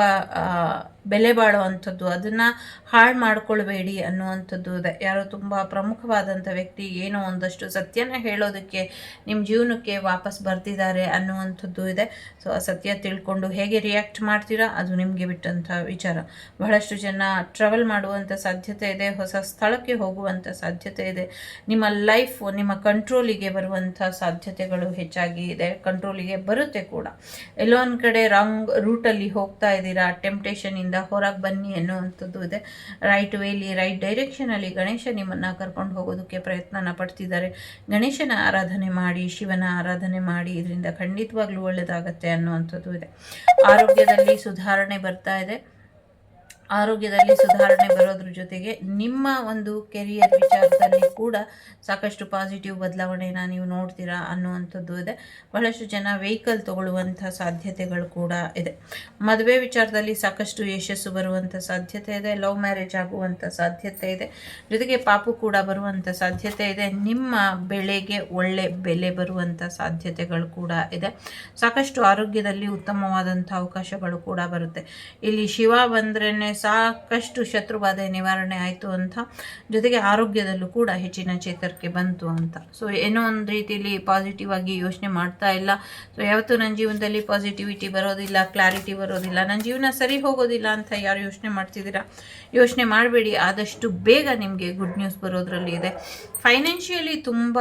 ಬೆಲೆ ಬಾಳುವಂಥದ್ದು. ಅದನ್ನು ಹಾಳು ಮಾಡ್ಕೊಳ್ಬೇಡಿ ಅನ್ನುವಂಥದ್ದು ಯಾರೋ ತುಂಬ ಪ್ರಮುಖವಾದಂಥ ವ್ಯಕ್ತಿ ಏನೋ ಒಂದಷ್ಟು ಸತ್ಯನ ಹೇಳೋದಕ್ಕೆ ನಿಮ್ಮ ಜೀವನಕ್ಕೆ ವಾಪಸ್ ಬರ್ತಿದ್ದಾರೆ ಅನ್ನುವಂಥದ್ದು ಇದೆ. ಸೊ ಆ ಸತ್ಯ ತಿಳ್ಕೊಂಡು ಹೇಗೆ ರಿಯಾಕ್ಟ್ ಮಾಡ್ತೀರಾ? ಅದು ನಿಮಗೆ ಬಿಟ್ಟಂಥ ವಿಚಾರ. ಬಹಳಷ್ಟು ಜನ ಟ್ರಾವೆಲ್ ಮಾಡುವಂಥ ಸಾಧ್ಯತೆ ಇದೆ. ಹೊಸ ಸ್ಥಳಕ್ಕೆ ಹೋಗುವಂಥ ಸಾಧ್ಯತೆ ಇದೆ. ನಿಮ್ಮ ಲೈಫ್ ನಿಮ್ಮ ಕಂಟ್ರೋಲಿಗೆ ಬರುವಂಥ ಸಾಧ್ಯತೆಗಳು ಹೆಚ್ಚಾಗಿ ಇದೆ. ಕಂಟ್ರೋಲಿಗೆ ಬರುತ್ತೆ ಕೂಡ. ಎಲ್ಲೋ ಒಂದು ಕಡೆ ರಾಂಗ್ ರೂಟಲ್ಲಿ ಹೋಗ್ತಾ ಇದ್ದೀರಾ ಟೆಂಪ್ಟೇಷನಿಂದ ಹೊರಗೆ ಬನ್ನಿ ಅನ್ನುವಂಥದ್ದು ಇದೆ. ರೈಟ್ ವೇಲಿ ರೈಟ್ ಡೈರೆಕ್ಷನಲ್ಲಿ ಗಣೇಶ ನಿಮ್ಮನ್ನು ಕರ್ಕೊಂಡು ಹೋಗೋದಕ್ಕೆ ಪ್ರಯತ್ನನ ಪಡ್ತಿದ್ದಾರೆ. ಗಣೇಶನ ಆರಾಧನೆ ಮಾಡಿ, ಶಿವನ ಆರಾಧನೆ ಮಾಡಿ, ಇದರಿಂದ ಖಂಡಿತವಾಗ್ಲೂ ಒಳ್ಳೆಯದಾಗತ್ತೆ ಅನ್ನುವಂಥದ್ದು ಇದೆ. ಆರೋಗ್ಯದಲ್ಲಿ ಸುಧಾರಣೆ ಬರ್ತಾ ಇದೆ. ಆರೋಗ್ಯದಲ್ಲಿ ಸುಧಾರಣೆ ಬರೋದ್ರ ಜೊತೆಗೆ ನಿಮ್ಮ ಒಂದು ಕೆರಿಯರ್ ವಿಚಾರದಲ್ಲಿ ಕೂಡ ಸಾಕಷ್ಟು ಪಾಸಿಟಿವ್ ಬದಲಾವಣೆನ ನೀವು ನೋಡ್ತೀರಾ ಅನ್ನುವಂಥದ್ದು ಇದೆ. ಬಹಳಷ್ಟು ಜನ ವೆಹಿಕಲ್ ತಗೊಳ್ಳುವಂಥ ಸಾಧ್ಯತೆಗಳು ಕೂಡ ಇದೆ. ಮದುವೆ ವಿಚಾರದಲ್ಲಿ ಸಾಕಷ್ಟು ಯಶಸ್ಸು ಬರುವಂಥ ಸಾಧ್ಯತೆ ಇದೆ. ಲವ್ ಮ್ಯಾರೇಜ್ ಆಗುವಂಥ ಸಾಧ್ಯತೆ ಇದೆ. ಜೊತೆಗೆ ಪಾಪು ಕೂಡ ಬರುವಂಥ ಸಾಧ್ಯತೆ ಇದೆ. ನಿಮ್ಮ ಬೆಳೆಗೆ ಒಳ್ಳೆ ಬೆಲೆ ಬರುವಂಥ ಸಾಧ್ಯತೆಗಳು ಕೂಡ ಇದೆ. ಸಾಕಷ್ಟು ಆರೋಗ್ಯದಲ್ಲಿ ಉತ್ತಮವಾದಂಥ ಅವಕಾಶಗಳು ಕೂಡ ಬರುತ್ತೆ. ಇಲ್ಲಿ ಶಿವ ಬಂದ್ರೇ ಸಾಕಷ್ಟು ಶತ್ರುಬಾಧೆ ನಿವಾರಣೆ ಆಯಿತು ಅಂತ, ಜೊತೆಗೆ ಆರೋಗ್ಯದಲ್ಲೂ ಕೂಡ ಹೆಚ್ಚಿನ ಚೇತರಿಕೆ ಬಂತು ಅಂತ. ಸೊ ಏನೋ ಒಂದು ರೀತಿಯಲ್ಲಿ ಪಾಸಿಟಿವ್ ಆಗಿ ಯೋಚನೆ ಮಾಡ್ತಾ ಇಲ್ಲ. ಸೊ ಯಾವತ್ತೂ ನನ್ನ ಜೀವನದಲ್ಲಿ ಪಾಸಿಟಿವಿಟಿ ಬರೋದಿಲ್ಲ ಕ್ಲಾರಿಟಿ ಬರೋದಿಲ್ಲ ನನ್ನ ಜೀವನ ಸರಿ ಹೋಗೋದಿಲ್ಲ ಅಂತ ಯಾರು ಯೋಚನೆ ಮಾಡ್ತಿದ್ದೀರಾ? ಯೋಚನೆ ಮಾಡಬೇಡಿ, ಆದಷ್ಟು ಬೇಗ ನಿಮಗೆ ಗುಡ್ ನ್ಯೂಸ್ ಬರೋದ್ರಲ್ಲಿ ಇದೆ. ಫೈನಾನ್ಷಿಯಲಿ ತುಂಬ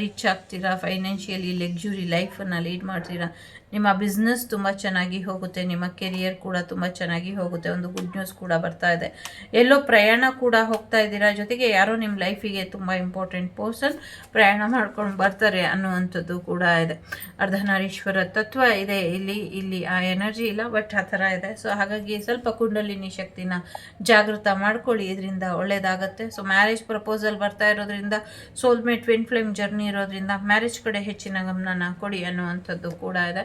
ರಿಚ್ ಆಗ್ತೀರಾ? ಫೈನಾನ್ಷಿಯಲಿ ಲಕ್ಸುರಿ ಲೈಫನ್ನು ಲೀಡ್ ಮಾಡ್ತೀರಾ? ನಿಮ್ಮ ಬಿಸ್ನೆಸ್ ತುಂಬ ಚೆನ್ನಾಗಿ ಹೋಗುತ್ತೆ, ನಿಮ್ಮ ಕೆರಿಯರ್ ಕೂಡ ತುಂಬ ಚೆನ್ನಾಗಿ ಹೋಗುತ್ತೆ, ಒಂದು ಗುಡ್ ನ್ಯೂಸ್ ಕೂಡ ಬರ್ತಾ ಇದೆ. ಎಲ್ಲೋ ಪ್ರಯಾಣ ಕೂಡ ಹೋಗ್ತಾ ಇದ್ದೀರಾ? ಜೊತೆಗೆ ಯಾರೋ ನಿಮ್ಮ ಲೈಫಿಗೆ ತುಂಬ ಇಂಪಾರ್ಟೆಂಟ್ ಪರ್ಸನ್ ಪ್ರಯಾಣ ಮಾಡ್ಕೊಂಡು ಬರ್ತಾರೆ ಅನ್ನುವಂಥದ್ದು ಕೂಡ ಇದೆ. ಅರ್ಧನಾರೀಶ್ವರ ತತ್ವ ಇದೆ, ಇಲ್ಲಿ ಇಲ್ಲಿ ಆ ಎನರ್ಜಿ ಇಲ್ಲ ಬಟ್ ಆ ಥರ ಇದೆ. ಸೊ ಹಾಗಾಗಿ ಸ್ವಲ್ಪ ಕುಂಡಲಿನಿ ಶಕ್ತಿನ ಜಾಗೃತ ಮಾಡ್ಕೊಳ್ಳಿ, ಇದರಿಂದ ಒಳ್ಳೇದಾಗತ್ತೆ. ಸೊ ಮ್ಯಾರೇಜ್ ಪ್ರಪೋಸಲ್ ಬರ್ತಾ ಇರೋದ್ರಿಂದ ಸೋಲ್ಮೇಟ್ ಟ್ವಿನ್ ಫ್ಲೇಮ್ ಜರ್ನಿ ಇರೋದ್ರಿಂದ ಮ್ಯಾರೇಜ್ ಕಡೆ ಹೆಚ್ಚಿನ ಗಮನನ ಕೊಡಿ ಅನ್ನುವಂಥದ್ದು ಕೂಡ ಇದೆ.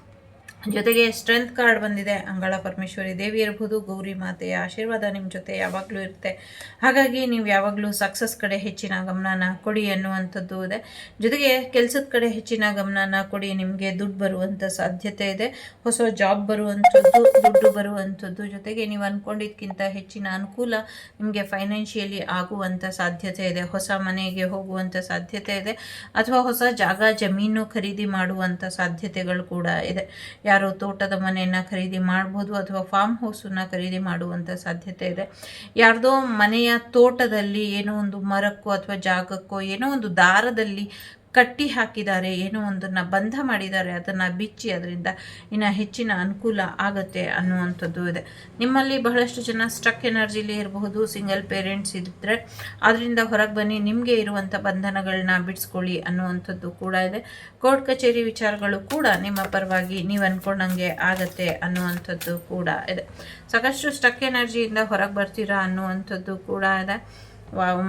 ಜೊತೆಗೆ ಸ್ಟ್ರೆಂತ್ ಕಾರ್ಡ್ ಬಂದಿದೆ. ಅಂಗಳ ಪರಮೇಶ್ವರಿ ದೇವಿ ಇರಬಹುದು ಗೌರಿ ಮಾತೆಯ ಆಶೀರ್ವಾದ ನಿಮ್ಮ ಜೊತೆ ಯಾವಾಗಲೂ ಇರುತ್ತೆ. ಹಾಗಾಗಿ ನೀವು ಯಾವಾಗಲೂ ಸಕ್ಸಸ್ ಕಡೆ ಹೆಚ್ಚಿನ ಗಮನನ ಕೊಡಿ ಅನ್ನುವಂಥದ್ದು ಇದೆ. ಜೊತೆಗೆ ಕೆಲಸದ ಕಡೆ ಹೆಚ್ಚಿನ ಗಮನನ ಕೊಡಿ, ನಿಮಗೆ ದುಡ್ಡು ಬರುವಂಥ ಸಾಧ್ಯತೆ ಇದೆ. ಹೊಸ ಜಾಬ್ ಬರುವಂಥದ್ದು, ದುಡ್ಡು ಬರುವಂಥದ್ದು. ಜೊತೆಗೆ ನೀವು ಅಂದ್ಕೊಂಡಿದ್ದಕ್ಕಿಂತ ಹೆಚ್ಚಿನ ಅನುಕೂಲ ನಿಮಗೆ ಫೈನಾನ್ಷಿಯಲಿ ಆಗುವಂಥ ಸಾಧ್ಯತೆ ಇದೆ. ಹೊಸ ಮನೆಗೆ ಹೋಗುವಂಥ ಸಾಧ್ಯತೆ ಇದೆ. ಅಥವಾ ಹೊಸ ಜಾಗ, ಜಮೀನು ಖರೀದಿ ಮಾಡುವಂಥ ಸಾಧ್ಯತೆಗಳು ಕೂಡ ಇದೆ. ಯಾರು ತೋಟದ ಮನೆಯನ್ನು ಖರೀದಿ ಮಾಡ್ಬೋದು ಅಥವಾ ಫಾರ್ಮ್ ಹೌಸನ್ನ ಖರೀದಿ ಮಾಡುವಂಥ ಸಾಧ್ಯತೆ ಇದೆ. ಯಾರ್ದೋ ಮನೆಯ ತೋಟದಲ್ಲಿ ಏನೋ ಒಂದು ಮರಕ್ಕೋ ಅಥವಾ ಜಾಗಕ್ಕೋ ಏನೋ ಒಂದು ದಾರದಲ್ಲಿ ಕಟ್ಟಿ ಹಾಕಿದ್ದಾರೆ, ಏನೋ ಒಂದನ್ನು ಬಂಧ ಮಾಡಿದ್ದಾರೆ, ಅದನ್ನು ಬಿಚ್ಚಿ ಅದರಿಂದ ಇನ್ನು ಹೆಚ್ಚಿನ ಅನುಕೂಲ ಆಗುತ್ತೆ ಅನ್ನುವಂಥದ್ದು ಇದೆ. ನಿಮ್ಮಲ್ಲಿ ಬಹಳಷ್ಟು ಜನ ಸ್ಟ್ರಕ್ ಎನರ್ಜಿಲಿ ಇರಬಹುದು ಸಿಂಗಲ್ ಪೇರೆಂಟ್ಸ್ ಇದ್ದರೆ ಅದರಿಂದ ಹೊರಗೆ ಬನ್ನಿ, ನಿಮಗೆ ಇರುವಂಥ ಬಂಧನಗಳನ್ನ ಬಿಡಿಸ್ಕೊಳ್ಳಿ ಅನ್ನುವಂಥದ್ದು ಕೂಡ ಇದೆ. ಕೋರ್ಟ್ ಕಚೇರಿ ವಿಚಾರಗಳು ಕೂಡ ನಿಮ್ಮ ಪರವಾಗಿ ನೀವು ಅಂದ್ಕೊಂಡಂಗೆ ಆಗತ್ತೆ ಅನ್ನುವಂಥದ್ದು ಕೂಡ ಇದೆ. ಸಾಕಷ್ಟು ಸ್ಟ್ರಕ್ ಎನರ್ಜಿಯಿಂದ ಹೊರಗೆ ಬರ್ತೀರಾ ಅನ್ನುವಂಥದ್ದು ಕೂಡ ಇದೆ.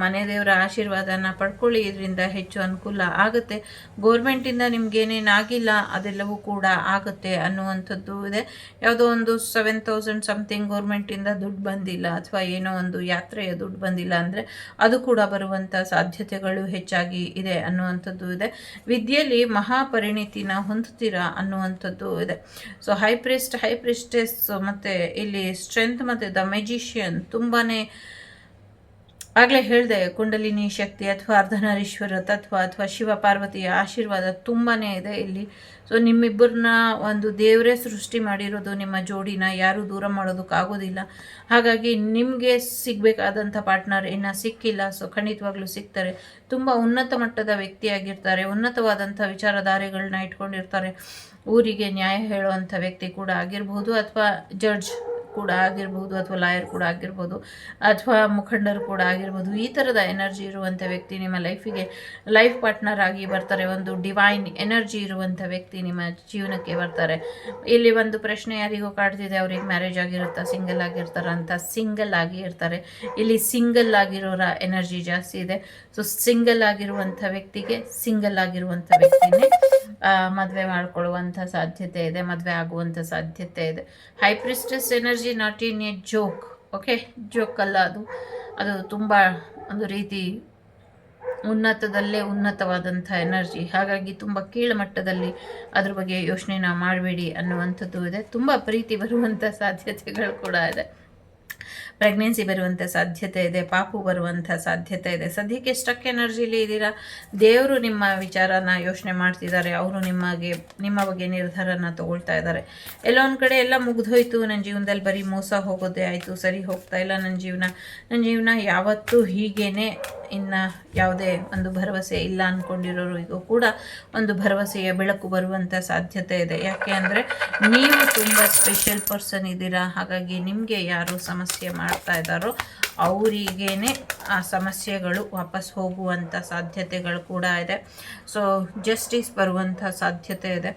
ಮನೆ ದೇವರ ಆಶೀರ್ವಾದನ ಪಡ್ಕೊಳ್ಳಿ, ಇದರಿಂದ ಹೆಚ್ಚು ಅನುಕೂಲ ಆಗುತ್ತೆ. ಗೋರ್ಮೆಂಟಿಂದ ನಿಮ್ಗೇನೇನು ಆಗಿಲ್ಲ, ಅದೆಲ್ಲವೂ ಕೂಡ ಆಗುತ್ತೆ ಅನ್ನುವಂಥದ್ದು ಇದೆ. ಯಾವುದೋ ಒಂದು ಸೆವೆನ್ ತೌಸಂಡ್ ಸಮಥಿಂಗ್ ಗೋರ್ಮೆಂಟಿಂದ ದುಡ್ಡು ಬಂದಿಲ್ಲ, ಅಥವಾ ಏನೋ ಒಂದು ಯಾತ್ರೆಯ ದುಡ್ಡು ಬಂದಿಲ್ಲ ಅಂದರೆ ಅದು ಕೂಡ ಬರುವಂಥ ಸಾಧ್ಯತೆಗಳು ಹೆಚ್ಚಾಗಿ ಇದೆ ಅನ್ನುವಂಥದ್ದು ಇದೆ. ವಿದ್ಯೆಯಲ್ಲಿ ಮಹಾಪರಿಣಿತಿನ ಹೊಂದುತ್ತೀರಾ ಅನ್ನುವಂಥದ್ದು ಇದೆ. So high priest high priestess ಮತ್ತು ಇಲ್ಲಿ ಸ್ಟ್ರೆಂತ್ ಮತ್ತು ದ ಮೆಜಿಷಿಯನ್ ತುಂಬಾ ಆಗಲೇ ಹೇಳಿದೆ, ಕುಂಡಲಿನಿ ಶಕ್ತಿ ಅಥವಾ ಅರ್ಧನಾರೀಶ್ವರ ತತ್ವ ಅಥವಾ ಶಿವ ಪಾರ್ವತಿಯ ಆಶೀರ್ವಾದ ತುಂಬಾ ಇದೆ ಇಲ್ಲಿ. ಸೊ ನಿಮ್ಮಿಬ್ಬರನ್ನ ಒಂದು ದೇವರೇ ಸೃಷ್ಟಿ ಮಾಡಿರೋದು, ನಿಮ್ಮ ಜೋಡಿನ ಯಾರೂ ದೂರ ಮಾಡೋದಕ್ಕಾಗೋದಿಲ್ಲ ಹಾಗಾಗಿ ನಿಮಗೆ ಸಿಗಬೇಕಾದಂಥ ಪಾರ್ಟ್ನರ್ ಇನ್ನು ಸಿಕ್ಕಿಲ್ಲ. ಸೊ ಖಂಡಿತವಾಗ್ಲೂ ಸಿಗ್ತಾರೆ. ತುಂಬ ಉನ್ನತ ಮಟ್ಟದ ವ್ಯಕ್ತಿಯಾಗಿರ್ತಾರೆ. ಉನ್ನತವಾದಂಥ ವಿಚಾರಧಾರೆಗಳನ್ನ ಇಟ್ಕೊಂಡಿರ್ತಾರೆ. ಊರಿಗೆ ನ್ಯಾಯ ಹೇಳುವಂಥ ವ್ಯಕ್ತಿ ಕೂಡ ಆಗಿರ್ಬೋದು ಅಥವಾ ಜಡ್ಜ್. ಕೂಡ ಆಗಿರ್ಬೋದು ಅಥವಾ ಲಾಯರ್ ಕೂಡ ಆಗಿರ್ಬೋದು ಅಥವಾ ಮುಖಂಡರು ಕೂಡ ಆಗಿರ್ಬೋದು, ಈ ಥರದ ಎನರ್ಜಿ ಇರುವಂಥ ವ್ಯಕ್ತಿ ನಿಮ್ಮ ಲೈಫಿಗೆ ಲೈಫ್ ಪಾರ್ಟ್ನರ್ ಆಗಿ ಬರ್ತಾರೆ. ಒಂದು ಡಿವೈನ್ ಎನರ್ಜಿ ಇರುವಂಥ ವ್ಯಕ್ತಿ ನಿಮ್ಮ ಜೀವನಕ್ಕೆ ಬರ್ತಾರೆ. ಇಲ್ಲಿ ಒಂದು ಪ್ರಶ್ನೆ ಯಾರಿಗೂ ಕಾಡ್ತಿದೆ, ಅವ್ರಿಗೆ ಮ್ಯಾರೇಜ್ ಆಗಿರುತ್ತಾ ಸಿಂಗಲ್ ಆಗಿರ್ತಾರ ಅಂತ. ಸಿಂಗಲ್ ಆಗಿ ಇರ್ತಾರೆ. ಇಲ್ಲಿ ಸಿಂಗಲ್ ಆಗಿರೋರ ಎನರ್ಜಿ ಜಾಸ್ತಿ ಇದೆ. ಸೊ ಸಿಂಗಲ್ ಆಗಿರುವಂಥ ವ್ಯಕ್ತಿಗೆ ಸಿಂಗಲ್ ಆಗಿರುವಂಥ ವ್ಯಕ್ತಿನೇ ಮದುವೆ ಮಾಡಿಕೊಳ್ಳುವಂಥ ಸಾಧ್ಯತೆ ಇದೆ, ಮದುವೆ ಆಗುವಂಥ ಸಾಧ್ಯತೆ ಇದೆ. High priestess energy not in a joke okay joke ಅಲ್ಲ ಅದು. ಅದು ತುಂಬ ಒಂದು ರೀತಿ ಉನ್ನತದಲ್ಲೇ ಉನ್ನತವಾದಂಥ ಎನರ್ಜಿ. ಹಾಗಾಗಿ ತುಂಬ ಕೀಳುಮಟ್ಟದಲ್ಲಿ ಅದ್ರ ಬಗ್ಗೆ ಯೋಚನೆನ ಮಾಡಬೇಡಿ ಅನ್ನುವಂಥದ್ದು ಇದೆ. ತುಂಬ ಪ್ರೀತಿ ಬರುವಂಥ ಸಾಧ್ಯತೆಗಳು ಕೂಡ ಇದೆ. ಪ್ರೆಗ್ನೆನ್ಸಿ ಬರುವಂಥ ಸಾಧ್ಯತೆ ಇದೆ, ಪಾಪು ಬರುವಂಥ ಸಾಧ್ಯತೆ ಇದೆ. ಸದ್ಯಕ್ಕೆ ಸ್ಟಕ್ ಎನರ್ಜಿಲಿ ಇದ್ದೀರಾ? ದೇವರು ನಿಮ್ಮ ವಿಚಾರನ ಯೋಚನೆ ಮಾಡ್ತಿದ್ದಾರೆ, ಅವರು ನಿಮಗೆ ನಿಮ್ಮ ಬಗ್ಗೆ ನಿರ್ಧಾರನ ತಗೊಳ್ತಾ ಇದ್ದಾರೆ. ಎಲ್ಲ ಒಂದು ಕಡೆ ಎಲ್ಲ ಮುಗಿದೋಯ್ತು ನನ್ನ ಜೀವನದಲ್ಲಿ ಬರೀ ಮೋಸ ಹೋಗೋದೇ ಆಯಿತು, ಸರಿ ಹೋಗ್ತಾ ಇಲ್ಲ ನನ್ನ ಜೀವನ. ನನ್ನ ಜೀವನ ಯಾವತ್ತೂ ಹೀಗೇನೆ, ಇನ್ನು ಯಾವುದೇ ಒಂದು ಭರವಸೆ ಇಲ್ಲ ಅಂದ್ಕೊಂಡಿರೋರಿಗೂ ಕೂಡ ಒಂದು ಭರವಸೆಯ ಬೆಳಕು ಬರುವಂಥ ಸಾಧ್ಯತೆ ಇದೆ. ಯಾಕೆ ಅಂದರೆ ನೀವು ತುಂಬ ಸ್ಪೆಷಲ್ ಪರ್ಸನ್ ಇದ್ದೀರಾ, ಹಾಗಾಗಿ ನಿಮಗೆ ಯಾರು ಸಮಸ್ಯೆ ಮಾಡ್ತಾ ಇದ್ದಾರೋ ಅವರಿಗೇನೆ ಆ ಸಮಸ್ಯೆಗಳು ವಾಪಸ್ ಹೋಗುವಂಥ ಸಾಧ್ಯತೆಗಳು ಕೂಡ ಇದೆ. ಸೊ ಜಸ್ಟಿಸ್ ಬರುವಂಥ ಸಾಧ್ಯತೆ ಇದೆ.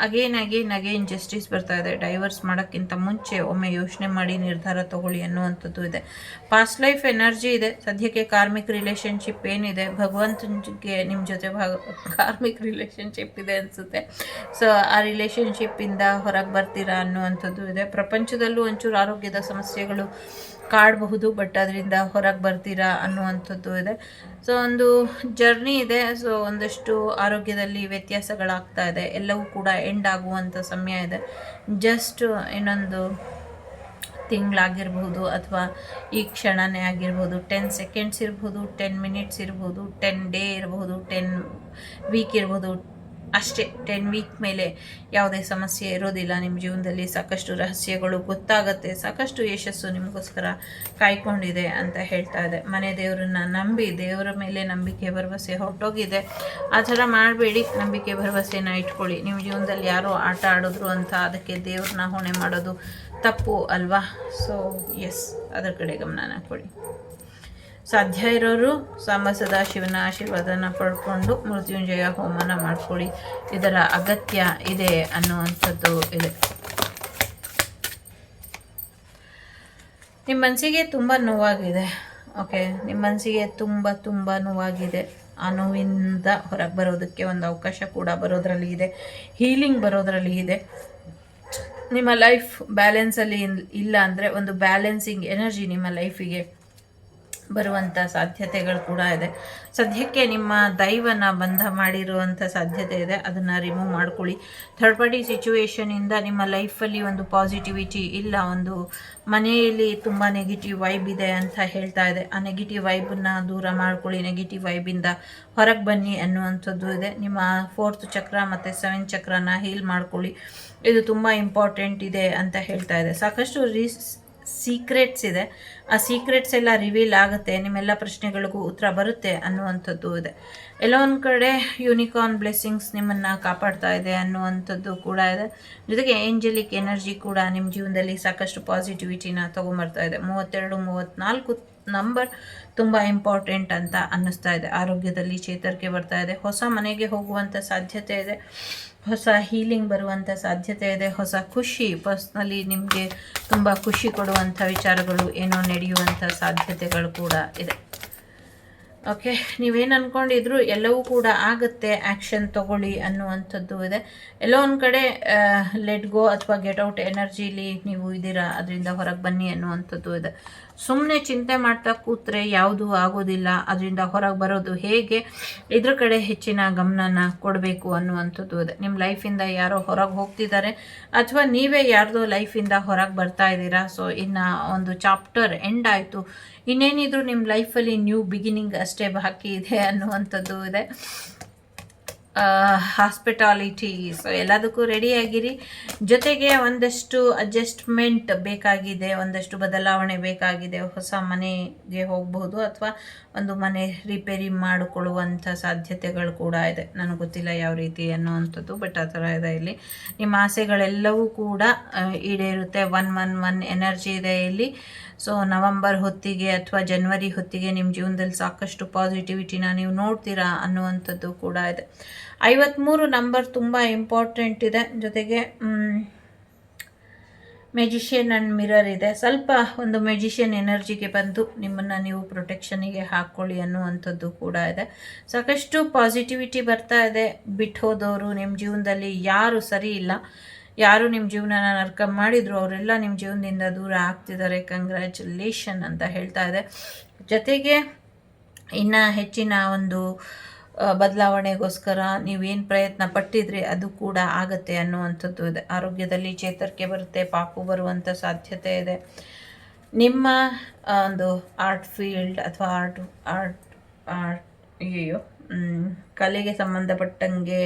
ಅಗೇನ್ ಅಗೇನ್ ಅಗೇನ್ ಜಸ್ಟಿಸ್ ಬರ್ತಾ ಇದೆ. ಡೈವರ್ಸ್ ಮಾಡೋಕ್ಕಿಂತ ಮುಂಚೆ ಒಮ್ಮೆ ಯೋಚನೆ ಮಾಡಿ ನಿರ್ಧಾರ ತಗೊಳ್ಳಿ ಅನ್ನುವಂಥದ್ದು ಇದೆ. ಪಾಸ್ಟ್ ಲೈಫ್ ಎನರ್ಜಿ ಇದೆ. ಸದ್ಯಕ್ಕೆ ಕಾರ್ಮಿಕ್ ರಿಲೇಷನ್ಶಿಪ್ ಏನಿದೆ? ಭಗವಂತನಿಗೆ ನಿಮ್ಮ ಜೊತೆ ಭಾಗ ಕಾರ್ಮಿಕ್ ರಿಲೇಷನ್ಶಿಪ್ ಇದೆ ಅನಿಸುತ್ತೆ. ಸೊ ಆ ರಿಲೇಷನ್ಶಿಪ್ಪಿಂದ ಹೊರಗೆ ಬರ್ತೀರಾ ಅನ್ನುವಂಥದ್ದು ಇದೆ. ಪ್ರಪಂಚದಲ್ಲೂ ಒಂಚೂರು ಆರೋಗ್ಯದ ಸಮಸ್ಯೆಗಳು ಕಾಡಬಹುದು ಬಟ್ ಅದರಿಂದ ಹೊರಗೆ ಬರ್ತೀರಾ ಅನ್ನುವಂಥದ್ದು ಇದೆ. ಸೊ ಒಂದು ಜರ್ನಿ ಇದೆ. ಸೊ ಒಂದಷ್ಟು ಆರೋಗ್ಯದಲ್ಲಿ ವ್ಯತ್ಯಾಸಗಳಾಗ್ತಾ ಇದೆ. ಎಲ್ಲವೂ ಕೂಡ ಎಂಡ್ ಆಗುವಂಥ ಸಮಯ ಇದೆ. ಜಸ್ಟ್ ಇನ್ನೊಂದು ತಿಂಗಳಾಗಿರ್ಬೋದು ಅಥವಾ ಈ ಕ್ಷಣನೇ ಆಗಿರ್ಬೋದು. ಟೆನ್ ಸೆಕೆಂಡ್ಸ್ ಇರ್ಬೋದು ಟೆನ್ ಮಿನಿಟ್ಸ್ ಇರ್ಬೋದು ಟೆನ್ ಡೇ ಇರ್ಬೋದು ಟೆನ್ ವೀಕ್ ಇರ್ಬೋದು ಅಷ್ಟೇ. ಟೆನ್ ವೀಕ್ ಮೇಲೆ ಯಾವುದೇ ಸಮಸ್ಯೆ ಇರೋದಿಲ್ಲ. ನಿಮ್ಮ ಜೀವನದಲ್ಲಿ ಸಾಕಷ್ಟು ರಹಸ್ಯಗಳು ಗೊತ್ತಾಗುತ್ತೆ. ಸಾಕಷ್ಟು ಯಶಸ್ಸು ನಿಮಗೋಸ್ಕರ ಕಾಯ್ಕೊಂಡಿದೆ ಅಂತ ಹೇಳ್ತಾ ಇದೆ. ಮನೆ ದೇವರನ್ನ ನಂಬಿ, ದೇವರ ಮೇಲೆ ನಂಬಿಕೆ ಭರವಸೆ ಹೊರಟೋಗಿದೆ. ಆ ಥರ ಮಾಡಬೇಡಿ. ನಂಬಿಕೆ ಭರವಸೆನ ಇಟ್ಕೊಳ್ಳಿ. ನಿಮ್ಮ ಜೀವನದಲ್ಲಿ ಯಾರೋ ಆಟ ಆಡಿದ್ರು ಅಂತ ಅದಕ್ಕೆ ದೇವ್ರನ್ನ ಹೊಣೆ ಮಾಡೋದು ತಪ್ಪು ಅಲ್ವಾ? ಸೊ ಎಸ್ ಅದರ ಕಡೆ ಗಮನ ಕೊಡಿ. ಸಾಧ್ಯ ಇರೋರು ಸಾಂಬ ಸದಾಶಿವನ ಆಶೀರ್ವಾದನ ಪಡ್ಕೊಂಡು ಮೃತ್ಯುಂಜಯ ಹೋಮನ ಮಾಡ್ಕೊಳ್ಳಿ. ಇದರ ಅಗತ್ಯ ಇದೆ ಅನ್ನುವಂಥದ್ದು ಇದೆ. ನಿಮ್ಮ ಮನಸ್ಸಿಗೆ ತುಂಬ ನೋವಾಗಿದೆ, ಓಕೆ? ನಿಮ್ಮ ಮನಸ್ಸಿಗೆ ತುಂಬ ತುಂಬ ನೋವಾಗಿದೆ. ಆ ನೋವಿಂದ ಹೊರಗೆ ಬರೋದಕ್ಕೆ ಒಂದು ಅವಕಾಶ ಕೂಡ ಬರೋದರಲ್ಲಿ ಇದೆ. ಹೀಲಿಂಗ್ ಬರೋದರಲ್ಲಿ ಇದೆ. ನಿಮ್ಮ ಲೈಫ್ ಬ್ಯಾಲೆನ್ಸಲ್ಲಿ ಇಲ್ಲ ಅಂದರೆ ಒಂದು ಬ್ಯಾಲೆನ್ಸಿಂಗ್ ಎನರ್ಜಿ ನಿಮ್ಮ ಲೈಫಿಗೆ ಬರುವಂಥ ಸಾಧ್ಯತೆಗಳು ಕೂಡ ಇದೆ. ಸದ್ಯಕ್ಕೆ ನಿಮ್ಮ ದೈವನ ಬಂಧ ಮಾಡಿರುವಂಥ ಸಾಧ್ಯತೆ ಇದೆ. ಅದನ್ನು ರಿಮೂವ್ ಮಾಡ್ಕೊಳ್ಳಿ. ಥರ್ಡ್ ಪಾರ್ಟಿ ಸಿಚುವೇಶನಿಂದ ನಿಮ್ಮ ಲೈಫಲ್ಲಿ ಒಂದು ಪಾಸಿಟಿವಿಟಿ ಇಲ್ಲ, ಒಂದು ಮನೆಯಲ್ಲಿ ತುಂಬ ನೆಗೆಟಿವ್ ವೈಬ್ ಇದೆ ಅಂತ ಹೇಳ್ತಾ ಇದೆ. ಆ ನೆಗೆಟಿವ್ ವೈಬನ್ನು ದೂರ ಮಾಡ್ಕೊಳ್ಳಿ. ನೆಗೆಟಿವ್ ವೈಬಿಂದ ಹೊರಗೆ ಬನ್ನಿ ಅನ್ನುವಂಥದ್ದು ಇದೆ. ನಿಮ್ಮ ಫೋರ್ತ್ ಚಕ್ರ ಮತ್ತು ಸೆವೆನ್ ಚಕ್ರನ ಹೀಲ್ ಮಾಡ್ಕೊಳ್ಳಿ. ಇದು ತುಂಬ ಇಂಪಾರ್ಟೆಂಟ್ ಇದೆ ಅಂತ ಹೇಳ್ತಾ ಇದೆ. ಸಾಕಷ್ಟು ರೀಸ್ ಸೀಕ್ರೆಟ್ಸ್ ಇದೆ. ಆ ಸೀಕ್ರೆಟ್ಸ್ ಎಲ್ಲ ರಿವೀಲ್ ಆಗುತ್ತೆ, ನಿಮ್ಮೆಲ್ಲ ಪ್ರಶ್ನೆಗಳಿಗೂ ಉತ್ತರ ಬರುತ್ತೆ ಅನ್ನುವಂಥದ್ದು ಇದೆ. ಎಲ್ಲೋ ಒಂದು ಕಡೆ ಯೂನಿಕಾರ್ನ್ ಬ್ಲೆಸ್ಸಿಂಗ್ಸ್ ನಿಮ್ಮನ್ನು ಕಾಪಾಡ್ತಾ ಇದೆ ಅನ್ನುವಂಥದ್ದು ಕೂಡ ಇದೆ. ಜೊತೆಗೆ ಏಂಜಲಿಕ್ ಎನರ್ಜಿ ಕೂಡ ನಿಮ್ಮ ಜೀವನದಲ್ಲಿ ಸಾಕಷ್ಟು ಪಾಸಿಟಿವಿಟಿನ ತೊಗೊಂಬರ್ತಾ ಇದೆ. ಮೂವತ್ತೆರಡು ಮೂವತ್ತ್ನಾಲ್ಕು ನಂಬರ್ ತುಂಬ ಇಂಪಾರ್ಟೆಂಟ್ ಅಂತ ಅನ್ನಿಸ್ತಾ ಇದೆ. ಆರೋಗ್ಯದಲ್ಲಿ ಚೇತರಿಕೆ ಬರ್ತಾ ಇದೆ. ಹೊಸ ಮನೆಗೆ ಹೋಗುವಂಥ ಸಾಧ್ಯತೆ ಇದೆ. ಹೊಸ ಹೀಲಿಂಗ್ ಬರುವಂಥ ಸಾಧ್ಯತೆ ಇದೆ, ಹೊಸ ಖುಷಿ ಪರ್ಸ್ನಲಿ ನಿಮಗೆ ತುಂಬ ಖುಷಿ ಕೊಡುವಂಥ ವಿಚಾರಗಳು ಏನೋ ನಡೆಯುವಂಥ ಸಾಧ್ಯತೆಗಳು ಕೂಡ ಇದೆ. ಓಕೆ ನೀವೇನು ಅಂದ್ಕೊಂಡಿದ್ರು ಎಲ್ಲವೂ ಕೂಡ ಆಗುತ್ತೆ ಆ್ಯಕ್ಷನ್ ತಗೊಳ್ಳಿ ಅನ್ನುವಂಥದ್ದು ಇದೆ. ಎಲ್ಲೋ ಒಂದು ಕಡೆ ಲೆಟ್ ಗೋ ಅಥವಾ ಗೆಟ್ ಔಟ್ ಎನರ್ಜಿಲಿ ನೀವು ಇದ್ದೀರಾ, ಅದರಿಂದ ಹೊರಗೆ ಬನ್ನಿ ಅನ್ನುವಂಥದ್ದು ಇದೆ. ಸುಮ್ಮನೆ ಚಿಂತೆ ಮಾಡ್ತಾ ಕೂತ್ರೆ ಯಾವುದೂ ಆಗೋದಿಲ್ಲ, ಅದರಿಂದ ಹೊರಗೆ ಬರೋದು ಹೇಗೆ, ಇದ್ರ ಕಡೆ ಹೆಚ್ಚಿನ ಗಮನನ ಕೊಡಬೇಕು ಅನ್ನುವಂಥದ್ದು ಇದೆ. ನಿಮ್ಮ ಲೈಫಿಂದ ಯಾರೋ ಹೊರಗೆ ಹೋಗ್ತಿದ್ದಾರೆ, ಅಥವಾ ನೀವೇ ಯಾರ್ದೋ ಲೈಫಿಂದ ಹೊರಗೆ ಬರ್ತಾ ಇದ್ದೀರಾ ಸೊ ಇನ್ನು ಒಂದು ಚಾಪ್ಟರ್ ಎಂಡ್ ಆಯಿತು. ಇನ್ನೇನಿದ್ರು ನಿಮ್ಮ ಲೈಫಲ್ಲಿ ನ್ಯೂ ಬಿಗಿನಿಂಗ್ ಅಷ್ಟೇ ಬಾಕಿ ಇದೆ ಅನ್ನುವಂಥದ್ದು ಇದೆ. ಹಾಸ್ಪಿಟಾಲಿಟಿ ಸೊ ಎಲ್ಲದಕ್ಕೂ ರೆಡಿಯಾಗಿರಿ ಜೊತೆಗೆ ಒಂದಷ್ಟು ಅಡ್ಜಸ್ಟ್ಮೆಂಟ್ ಬೇಕಾಗಿದೆ, ಒಂದಷ್ಟು ಬದಲಾವಣೆ ಬೇಕಾಗಿದೆ. ಹೊಸ ಮನೆಗೆ ಹೋಗಬಹುದು ಅಥವಾ ಒಂದು ಮನೆ ರಿಪೇರಿ ಮಾಡಿಕೊಳ್ಳುವಂಥ ಸಾಧ್ಯತೆಗಳು ಕೂಡ ಇದೆ. ನನಗೆ ಗೊತ್ತಿಲ್ಲ ಯಾವ ರೀತಿ ಅನ್ನುವಂಥದ್ದು ಬಟ್ ಆ ಥರ ಇದೆ ಇಲ್ಲಿ. ನಿಮ್ಮ ಆಸೆಗಳೆಲ್ಲವೂ ಕೂಡ ಈಡೇರುತ್ತೆ. ಒನ್ ಒನ್ ಒನ್ ಎನರ್ಜಿ ಇದೆ ಇಲ್ಲಿ. ಸೊ ನವಂಬರ್ ಹೊತ್ತಿಗೆ ಅಥವಾ ಜನವರಿ ಹೊತ್ತಿಗೆ ನಿಮ್ಮ ಜೀವನದಲ್ಲಿ ಸಾಕಷ್ಟು ಪಾಸಿಟಿವಿಟಿನ ನೀವು ನೋಡ್ತೀರಾ ಅನ್ನುವಂಥದ್ದು ಕೂಡ ಇದೆ. ಐವತ್ತ್ಮೂರು ನಂಬರ್ ತುಂಬ ಇಂಪಾರ್ಟೆಂಟ್ ಇದೆ. ಜೊತೆಗೆ ಮೆಜಿಷಿಯನ್ ಆ್ಯಂಡ್ ಮಿರರ್ ಇದೆ. ಸ್ವಲ್ಪ ಒಂದು ಮೆಜಿಷಿಯನ್ ಎನರ್ಜಿಗೆ ಬಂದು ನಿಮ್ಮನ್ನು ನೀವು ಪ್ರೊಟೆಕ್ಷನಿಗೆ ಹಾಕ್ಕೊಳ್ಳಿ ಅನ್ನುವಂಥದ್ದು ಕೂಡ ಇದೆ. ಸಾಕಷ್ಟು ಪಾಸಿಟಿವಿಟಿ ಬರ್ತಾ ಇದೆ. ಬಿಟ್ಟು ಹೋದವರು ನಿಮ್ಮ ಜೀವನದಲ್ಲಿ ಯಾರು ಸರಿ ಇಲ್ಲ. ಯಾರು ನಿಮ್ಮ ಜೀವನನ ನರ್ಕ ಮಾಡಿದ್ರು ಅವರೆಲ್ಲ ನಿಮ್ಮ ಜೀವನದಿಂದ ದೂರ ಆಗ್ತಿದ್ದಾರೆ. ಕಂಗ್ರ್ಯಾಚುಲೇಷನ್ ಅಂತ ಹೇಳ್ತಾ ಇದೆ. ಜೊತೆಗೆ ಇನ್ನು ಹೆಚ್ಚಿನ ಒಂದು ಬದಲಾವಣೆಗೋಸ್ಕರ ನೀವೇನು ಪ್ರಯತ್ನ ಪಟ್ಟಿದ್ರೆ ಅದು ಕೂಡ ಆಗತ್ತೆ ಅನ್ನುವಂಥದ್ದು ಇದೆ. ಆರೋಗ್ಯದಲ್ಲಿ ಚೇತರಿಕೆ ಬರುತ್ತೆ, ಪಾಪು ಬರುವಂಥ ಸಾಧ್ಯತೆ ಇದೆ. ನಿಮ್ಮ ಒಂದು ಆರ್ಟ್ ಫೀಲ್ಡ್ ಅಥವಾ ಆರ್ಟ್ ಆರ್ಟ್ ಆರ್ಟ್ ಅಯ್ಯೋ ಕಲೆಗೆ ಸಂಬಂಧಪಟ್ಟಂಗೆ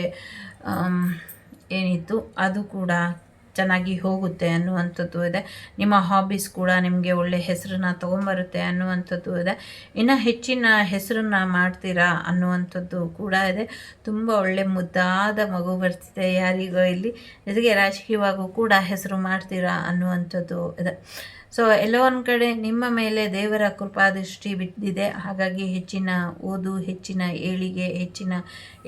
ಏನಿತ್ತು ಅದು ಕೂಡ ಚೆನ್ನಾಗಿ ಹೋಗುತ್ತೆ ಅನ್ನುವಂಥದ್ದು ಇದೆ. ನಿಮ್ಮ ಹಾಬೀಸ್ ಕೂಡ ನಿಮಗೆ ಒಳ್ಳೆ ಹೆಸರನ್ನ ತೊಗೊಂಬರುತ್ತೆ ಅನ್ನುವಂಥದ್ದು ಇದೆ. ಇನ್ನು ಹೆಚ್ಚಿನ ಹೆಸರನ್ನ ಮಾಡ್ತೀರಾ ಅನ್ನುವಂಥದ್ದು ಕೂಡ ಇದೆ. ತುಂಬ ಒಳ್ಳೆ ಮುದ್ದಾದ ಮಗು ಬರ್ತಿದೆ ಯಾರಿಗೋ ಇಲ್ಲಿ. ಜೊತೆಗೆ ರಾಜಕೀಯವಾಗೂ ಕೂಡ ಹೆಸರು ಮಾಡ್ತೀರಾ ಅನ್ನುವಂಥದ್ದು ಇದೆ. ಸೊ ಎಲ್ಲೋ ಒಂದು ಕಡೆ ನಿಮ್ಮ ಮೇಲೆ ದೇವರ ಕೃಪಾದೃಷ್ಟಿ ಬಿದ್ದಿದೆ. ಹಾಗಾಗಿ ಹೆಚ್ಚಿನ ಓದು, ಹೆಚ್ಚಿನ ಏಳಿಗೆ, ಹೆಚ್ಚಿನ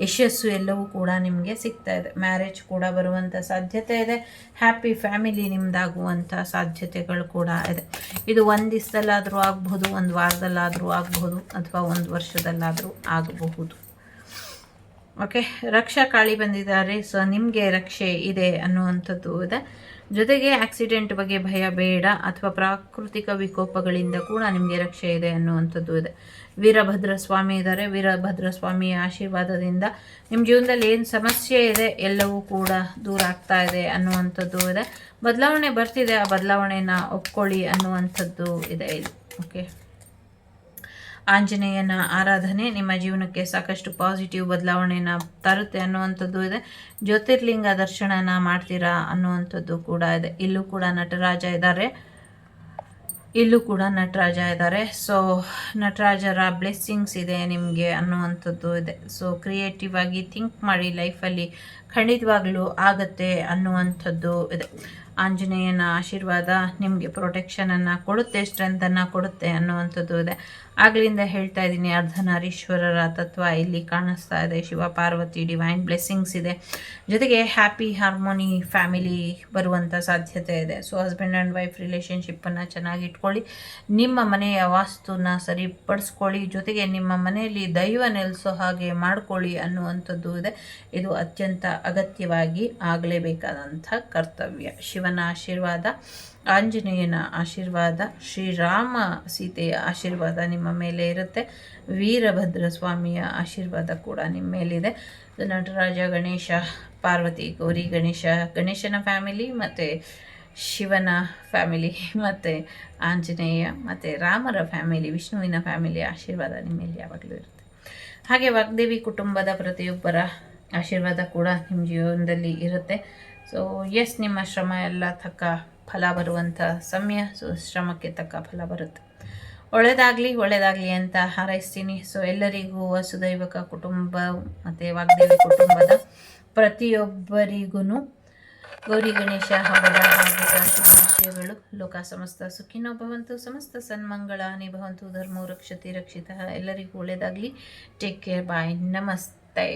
ಯಶಸ್ಸು ಎಲ್ಲವೂ ಕೂಡ ನಿಮಗೆ ಸಿಗ್ತಾ ಇದೆ. ಮ್ಯಾರೇಜ್ ಕೂಡ ಬರುವಂಥ ಸಾಧ್ಯತೆ ಇದೆ. ಹ್ಯಾಪಿ ಫ್ಯಾಮಿಲಿ ನಿಮ್ಮದಾಗುವಂಥ ಸಾಧ್ಯತೆಗಳು ಕೂಡ ಇದೆ. ಇದು ಒಂದು ದಿವಸದಲ್ಲಾದರೂ ಆಗಬಹುದು, ಒಂದು ವಾರದಲ್ಲಾದರೂ ಆಗಬಹುದು, ಅಥವಾ ಒಂದು ವರ್ಷದಲ್ಲಾದರೂ ಆಗಬಹುದು. ಓಕೆ ರಕ್ಷಾ ಕಾಳಿ ಬಂದಿದ್ದಾರೆ ಸೊ ನಿಮಗೆ ರಕ್ಷೆ ಇದೆ ಅನ್ನುವಂಥದ್ದು ಇದೆ. ಜೊತೆಗೆ ಆಕ್ಸಿಡೆಂಟ್ ಬಗ್ಗೆ ಭಯ ಬೇಡ, ಅಥವಾ ಪ್ರಾಕೃತಿಕ ವಿಕೋಪಗಳಿಂದ ಕೂಡ ನಿಮಗೆ ರಕ್ಷೆ ಇದೆ ಅನ್ನುವಂಥದ್ದು ಇದೆ. ವೀರಭದ್ರ ಸ್ವಾಮಿ ಇದ್ದಾರೆ. ವೀರಭದ್ರ ಸ್ವಾಮಿಯ ಆಶೀರ್ವಾದದಿಂದ ನಿಮ್ಮ ಜೀವನದಲ್ಲಿ ಏನು ಸಮಸ್ಯೆ ಇದೆ, ಎಲ್ಲವೂ ಕೂಡ ದೂರ ಆಗ್ತಾ ಇದೆ ಅನ್ನುವಂಥದ್ದು ಇದೆ. ಬದಲಾವಣೆ ಬರ್ತಿದೆ, ಆ ಬದಲಾವಣೆನ ಒಪ್ಕೊಳ್ಳಿ ಅನ್ನುವಂಥದ್ದು ಇದೆ ಇಲ್ಲಿ. ಓಕೆ ಆಂಜನೇಯನ ಆರಾಧನೆ ನಿಮ್ಮ ಜೀವನಕ್ಕೆ ಸಾಕಷ್ಟು ಪಾಸಿಟಿವ್ ಬದಲಾವಣೆನ ತರುತ್ತೆ ಅನ್ನುವಂಥದ್ದು ಇದೆ. ಜ್ಯೋತಿರ್ಲಿಂಗ ದರ್ಶನನ ಮಾಡ್ತೀರಾ ಅನ್ನುವಂಥದ್ದು ಕೂಡ ಇದೆ. ಇಲ್ಲೂ ಕೂಡ ನಟರಾಜ ಇದ್ದಾರೆ. ಇಲ್ಲೂ ಕೂಡ ನಟರಾಜ ಇದ್ದಾರೆ. ಸೊ ನಟರಾಜರ ಬ್ಲೆಸ್ಸಿಂಗ್ಸ್ ಇದೆ ನಿಮಗೆ ಅನ್ನುವಂಥದ್ದು ಇದೆ. ಸೊ ಕ್ರಿಯೇಟಿವ್ ಆಗಿ ಥಿಂಕ್ ಮಾಡಿ ಲೈಫಲ್ಲಿ ಖಂಡಿತವಾಗ್ಲೂ ಆಗತ್ತೆ ಅನ್ನುವಂಥದ್ದು ಇದೆ. ಆಂಜನೇಯನ ಆಶೀರ್ವಾದ ನಿಮಗೆ ಪ್ರೊಟೆಕ್ಷನನ್ನು ಕೊಡುತ್ತೆ ಸ್ಟ್ರೆಂತನ್ನು ಕೊಡುತ್ತೆ ಅನ್ನುವಂಥದ್ದು ಇದೆ. ಆಗ್ಲಿಂದ ಹೇಳ್ತಾ ಇದ್ದೀನಿ, ಅರ್ಧನಾರೀಶ್ವರರ ತತ್ವ ಇಲ್ಲಿ ಕಾಣಿಸ್ತಾ ಇದೆ, ಶಿವ, ಪಾರ್ವತಿ, ಡಿವೈನ್ ಬ್ಲೆಸ್ಸಿಂಗ್ಸ್ ಇದೆ. ಜೊತೆಗೆ ಹ್ಯಾಪಿ ಹಾರ್ಮೋನಿ ಫ್ಯಾಮಿಲಿ ಬರುವಂಥ ಸಾಧ್ಯತೆ ಇದೆ. ಸೊ, ಹಸ್ಬೆಂಡ್ ಆ್ಯಂಡ್ ವೈಫ್ ರಿಲೇಷನ್ಶಿಪ್ಪನ್ನು ಚೆನ್ನಾಗಿ ಇಟ್ಕೊಳ್ಳಿ, ನಿಮ್ಮ ಮನೆಯ ವಾಸ್ತುನ ಸರಿಪಡಿಸ್ಕೊಳ್ಳಿ, ಜೊತೆಗೆ ನಿಮ್ಮ ಮನೆಯಲ್ಲಿ ದೈವ ನೆಲೆಸೋ ಹಾಗೆ ಮಾಡಿಕೊಳ್ಳಿ ಅನ್ನುವಂಥದ್ದು ಇದೆ. ಇದು ಅತ್ಯಂತ ಅಗತ್ಯವಾಗಿ ಆಗಲೇಬೇಕಾದಂಥ ಕರ್ತವ್ಯ. ಶಿವನ ಆಶೀರ್ವಾದ. ಆಂಜನೇಯನ ಆಶೀರ್ವಾದ, ಶ್ರೀರಾಮ ಸೀತೆಯ ಆಶೀರ್ವಾದ ನಿಮ್ಮ ಮೇಲೆ ಇರುತ್ತೆ. ವೀರಭದ್ರ ಸ್ವಾಮಿಯ ಆಶೀರ್ವಾದ ಕೂಡ ನಿಮ್ಮ ಮೇಲಿದೆ. ನಟರಾಜ ಗಣೇಶ, ಪಾರ್ವತಿ ಗೌರಿ ಗಣೇಶ, ಗಣೇಶನ ಫ್ಯಾಮಿಲಿ ಮತ್ತು ಶಿವನ ಫ್ಯಾಮಿಲಿ, ಮತ್ತು ಆಂಜನೇಯ, ಮತ್ತು ರಾಮರ ಫ್ಯಾಮಿಲಿ, ವಿಷ್ಣುವಿನ ಫ್ಯಾಮಿಲಿ ಆಶೀರ್ವಾದ ನಿಮ್ಮ ಮೇಲೆ ಯಾವಾಗಲೂ ಇರುತ್ತೆ. ಹಾಗೆ ವಾಗ್ದೇವಿ ಕುಟುಂಬದ ಪ್ರತಿಯೊಬ್ಬರ ಆಶೀರ್ವಾದ ಕೂಡ ನಿಮ್ಮ ಜೀವನದಲ್ಲಿ ಇರುತ್ತೆ. ಸೊ ಎಸ್ ನಿಮ್ಮ ಶ್ರಮ ಎಲ್ಲ ತಕ್ಕ ಫಲ ಬರುವಂಥ ಸಮಯ, ಸೊ ಶ್ರಮಕ್ಕೆ ತಕ್ಕ ಫಲ ಬರುತ್ತೆ. ಒಳ್ಳೆಯದಾಗಲಿ ಒಳ್ಳೆಯದಾಗಲಿ ಅಂತ ಹಾರೈಸ್ತೀನಿ. ಸೊ ಎಲ್ಲರಿಗೂ ವಸುದೈವಕ ಕುಟುಂಬ ಮತ್ತು ವಾಗ್ದೇವಿ ಕುಟುಂಬದ ಪ್ರತಿಯೊಬ್ಬರಿಗೂ ಗೌರಿ ಗಣೇಶ, ಹಬ್ಬದ ಶುಭಾಶಯಗಳು. ಲೋಕ ಸಮಸ್ತ ಸುಖಿನೋ ಭವಂತು. ಸಮಸ್ತ ಸನ್ಮಂಗಳಾನಿ ಭವಂತು. ಧರ್ಮೋ ರಕ್ಷತಿ ರಕ್ಷಿತ. ಎಲ್ಲರಿಗೂ ಒಳ್ಳೆಯದಾಗಲಿ ಟೇಕ್ ಕೇರ್ ಬಾಯ್ ನಮಸ್ತೆ.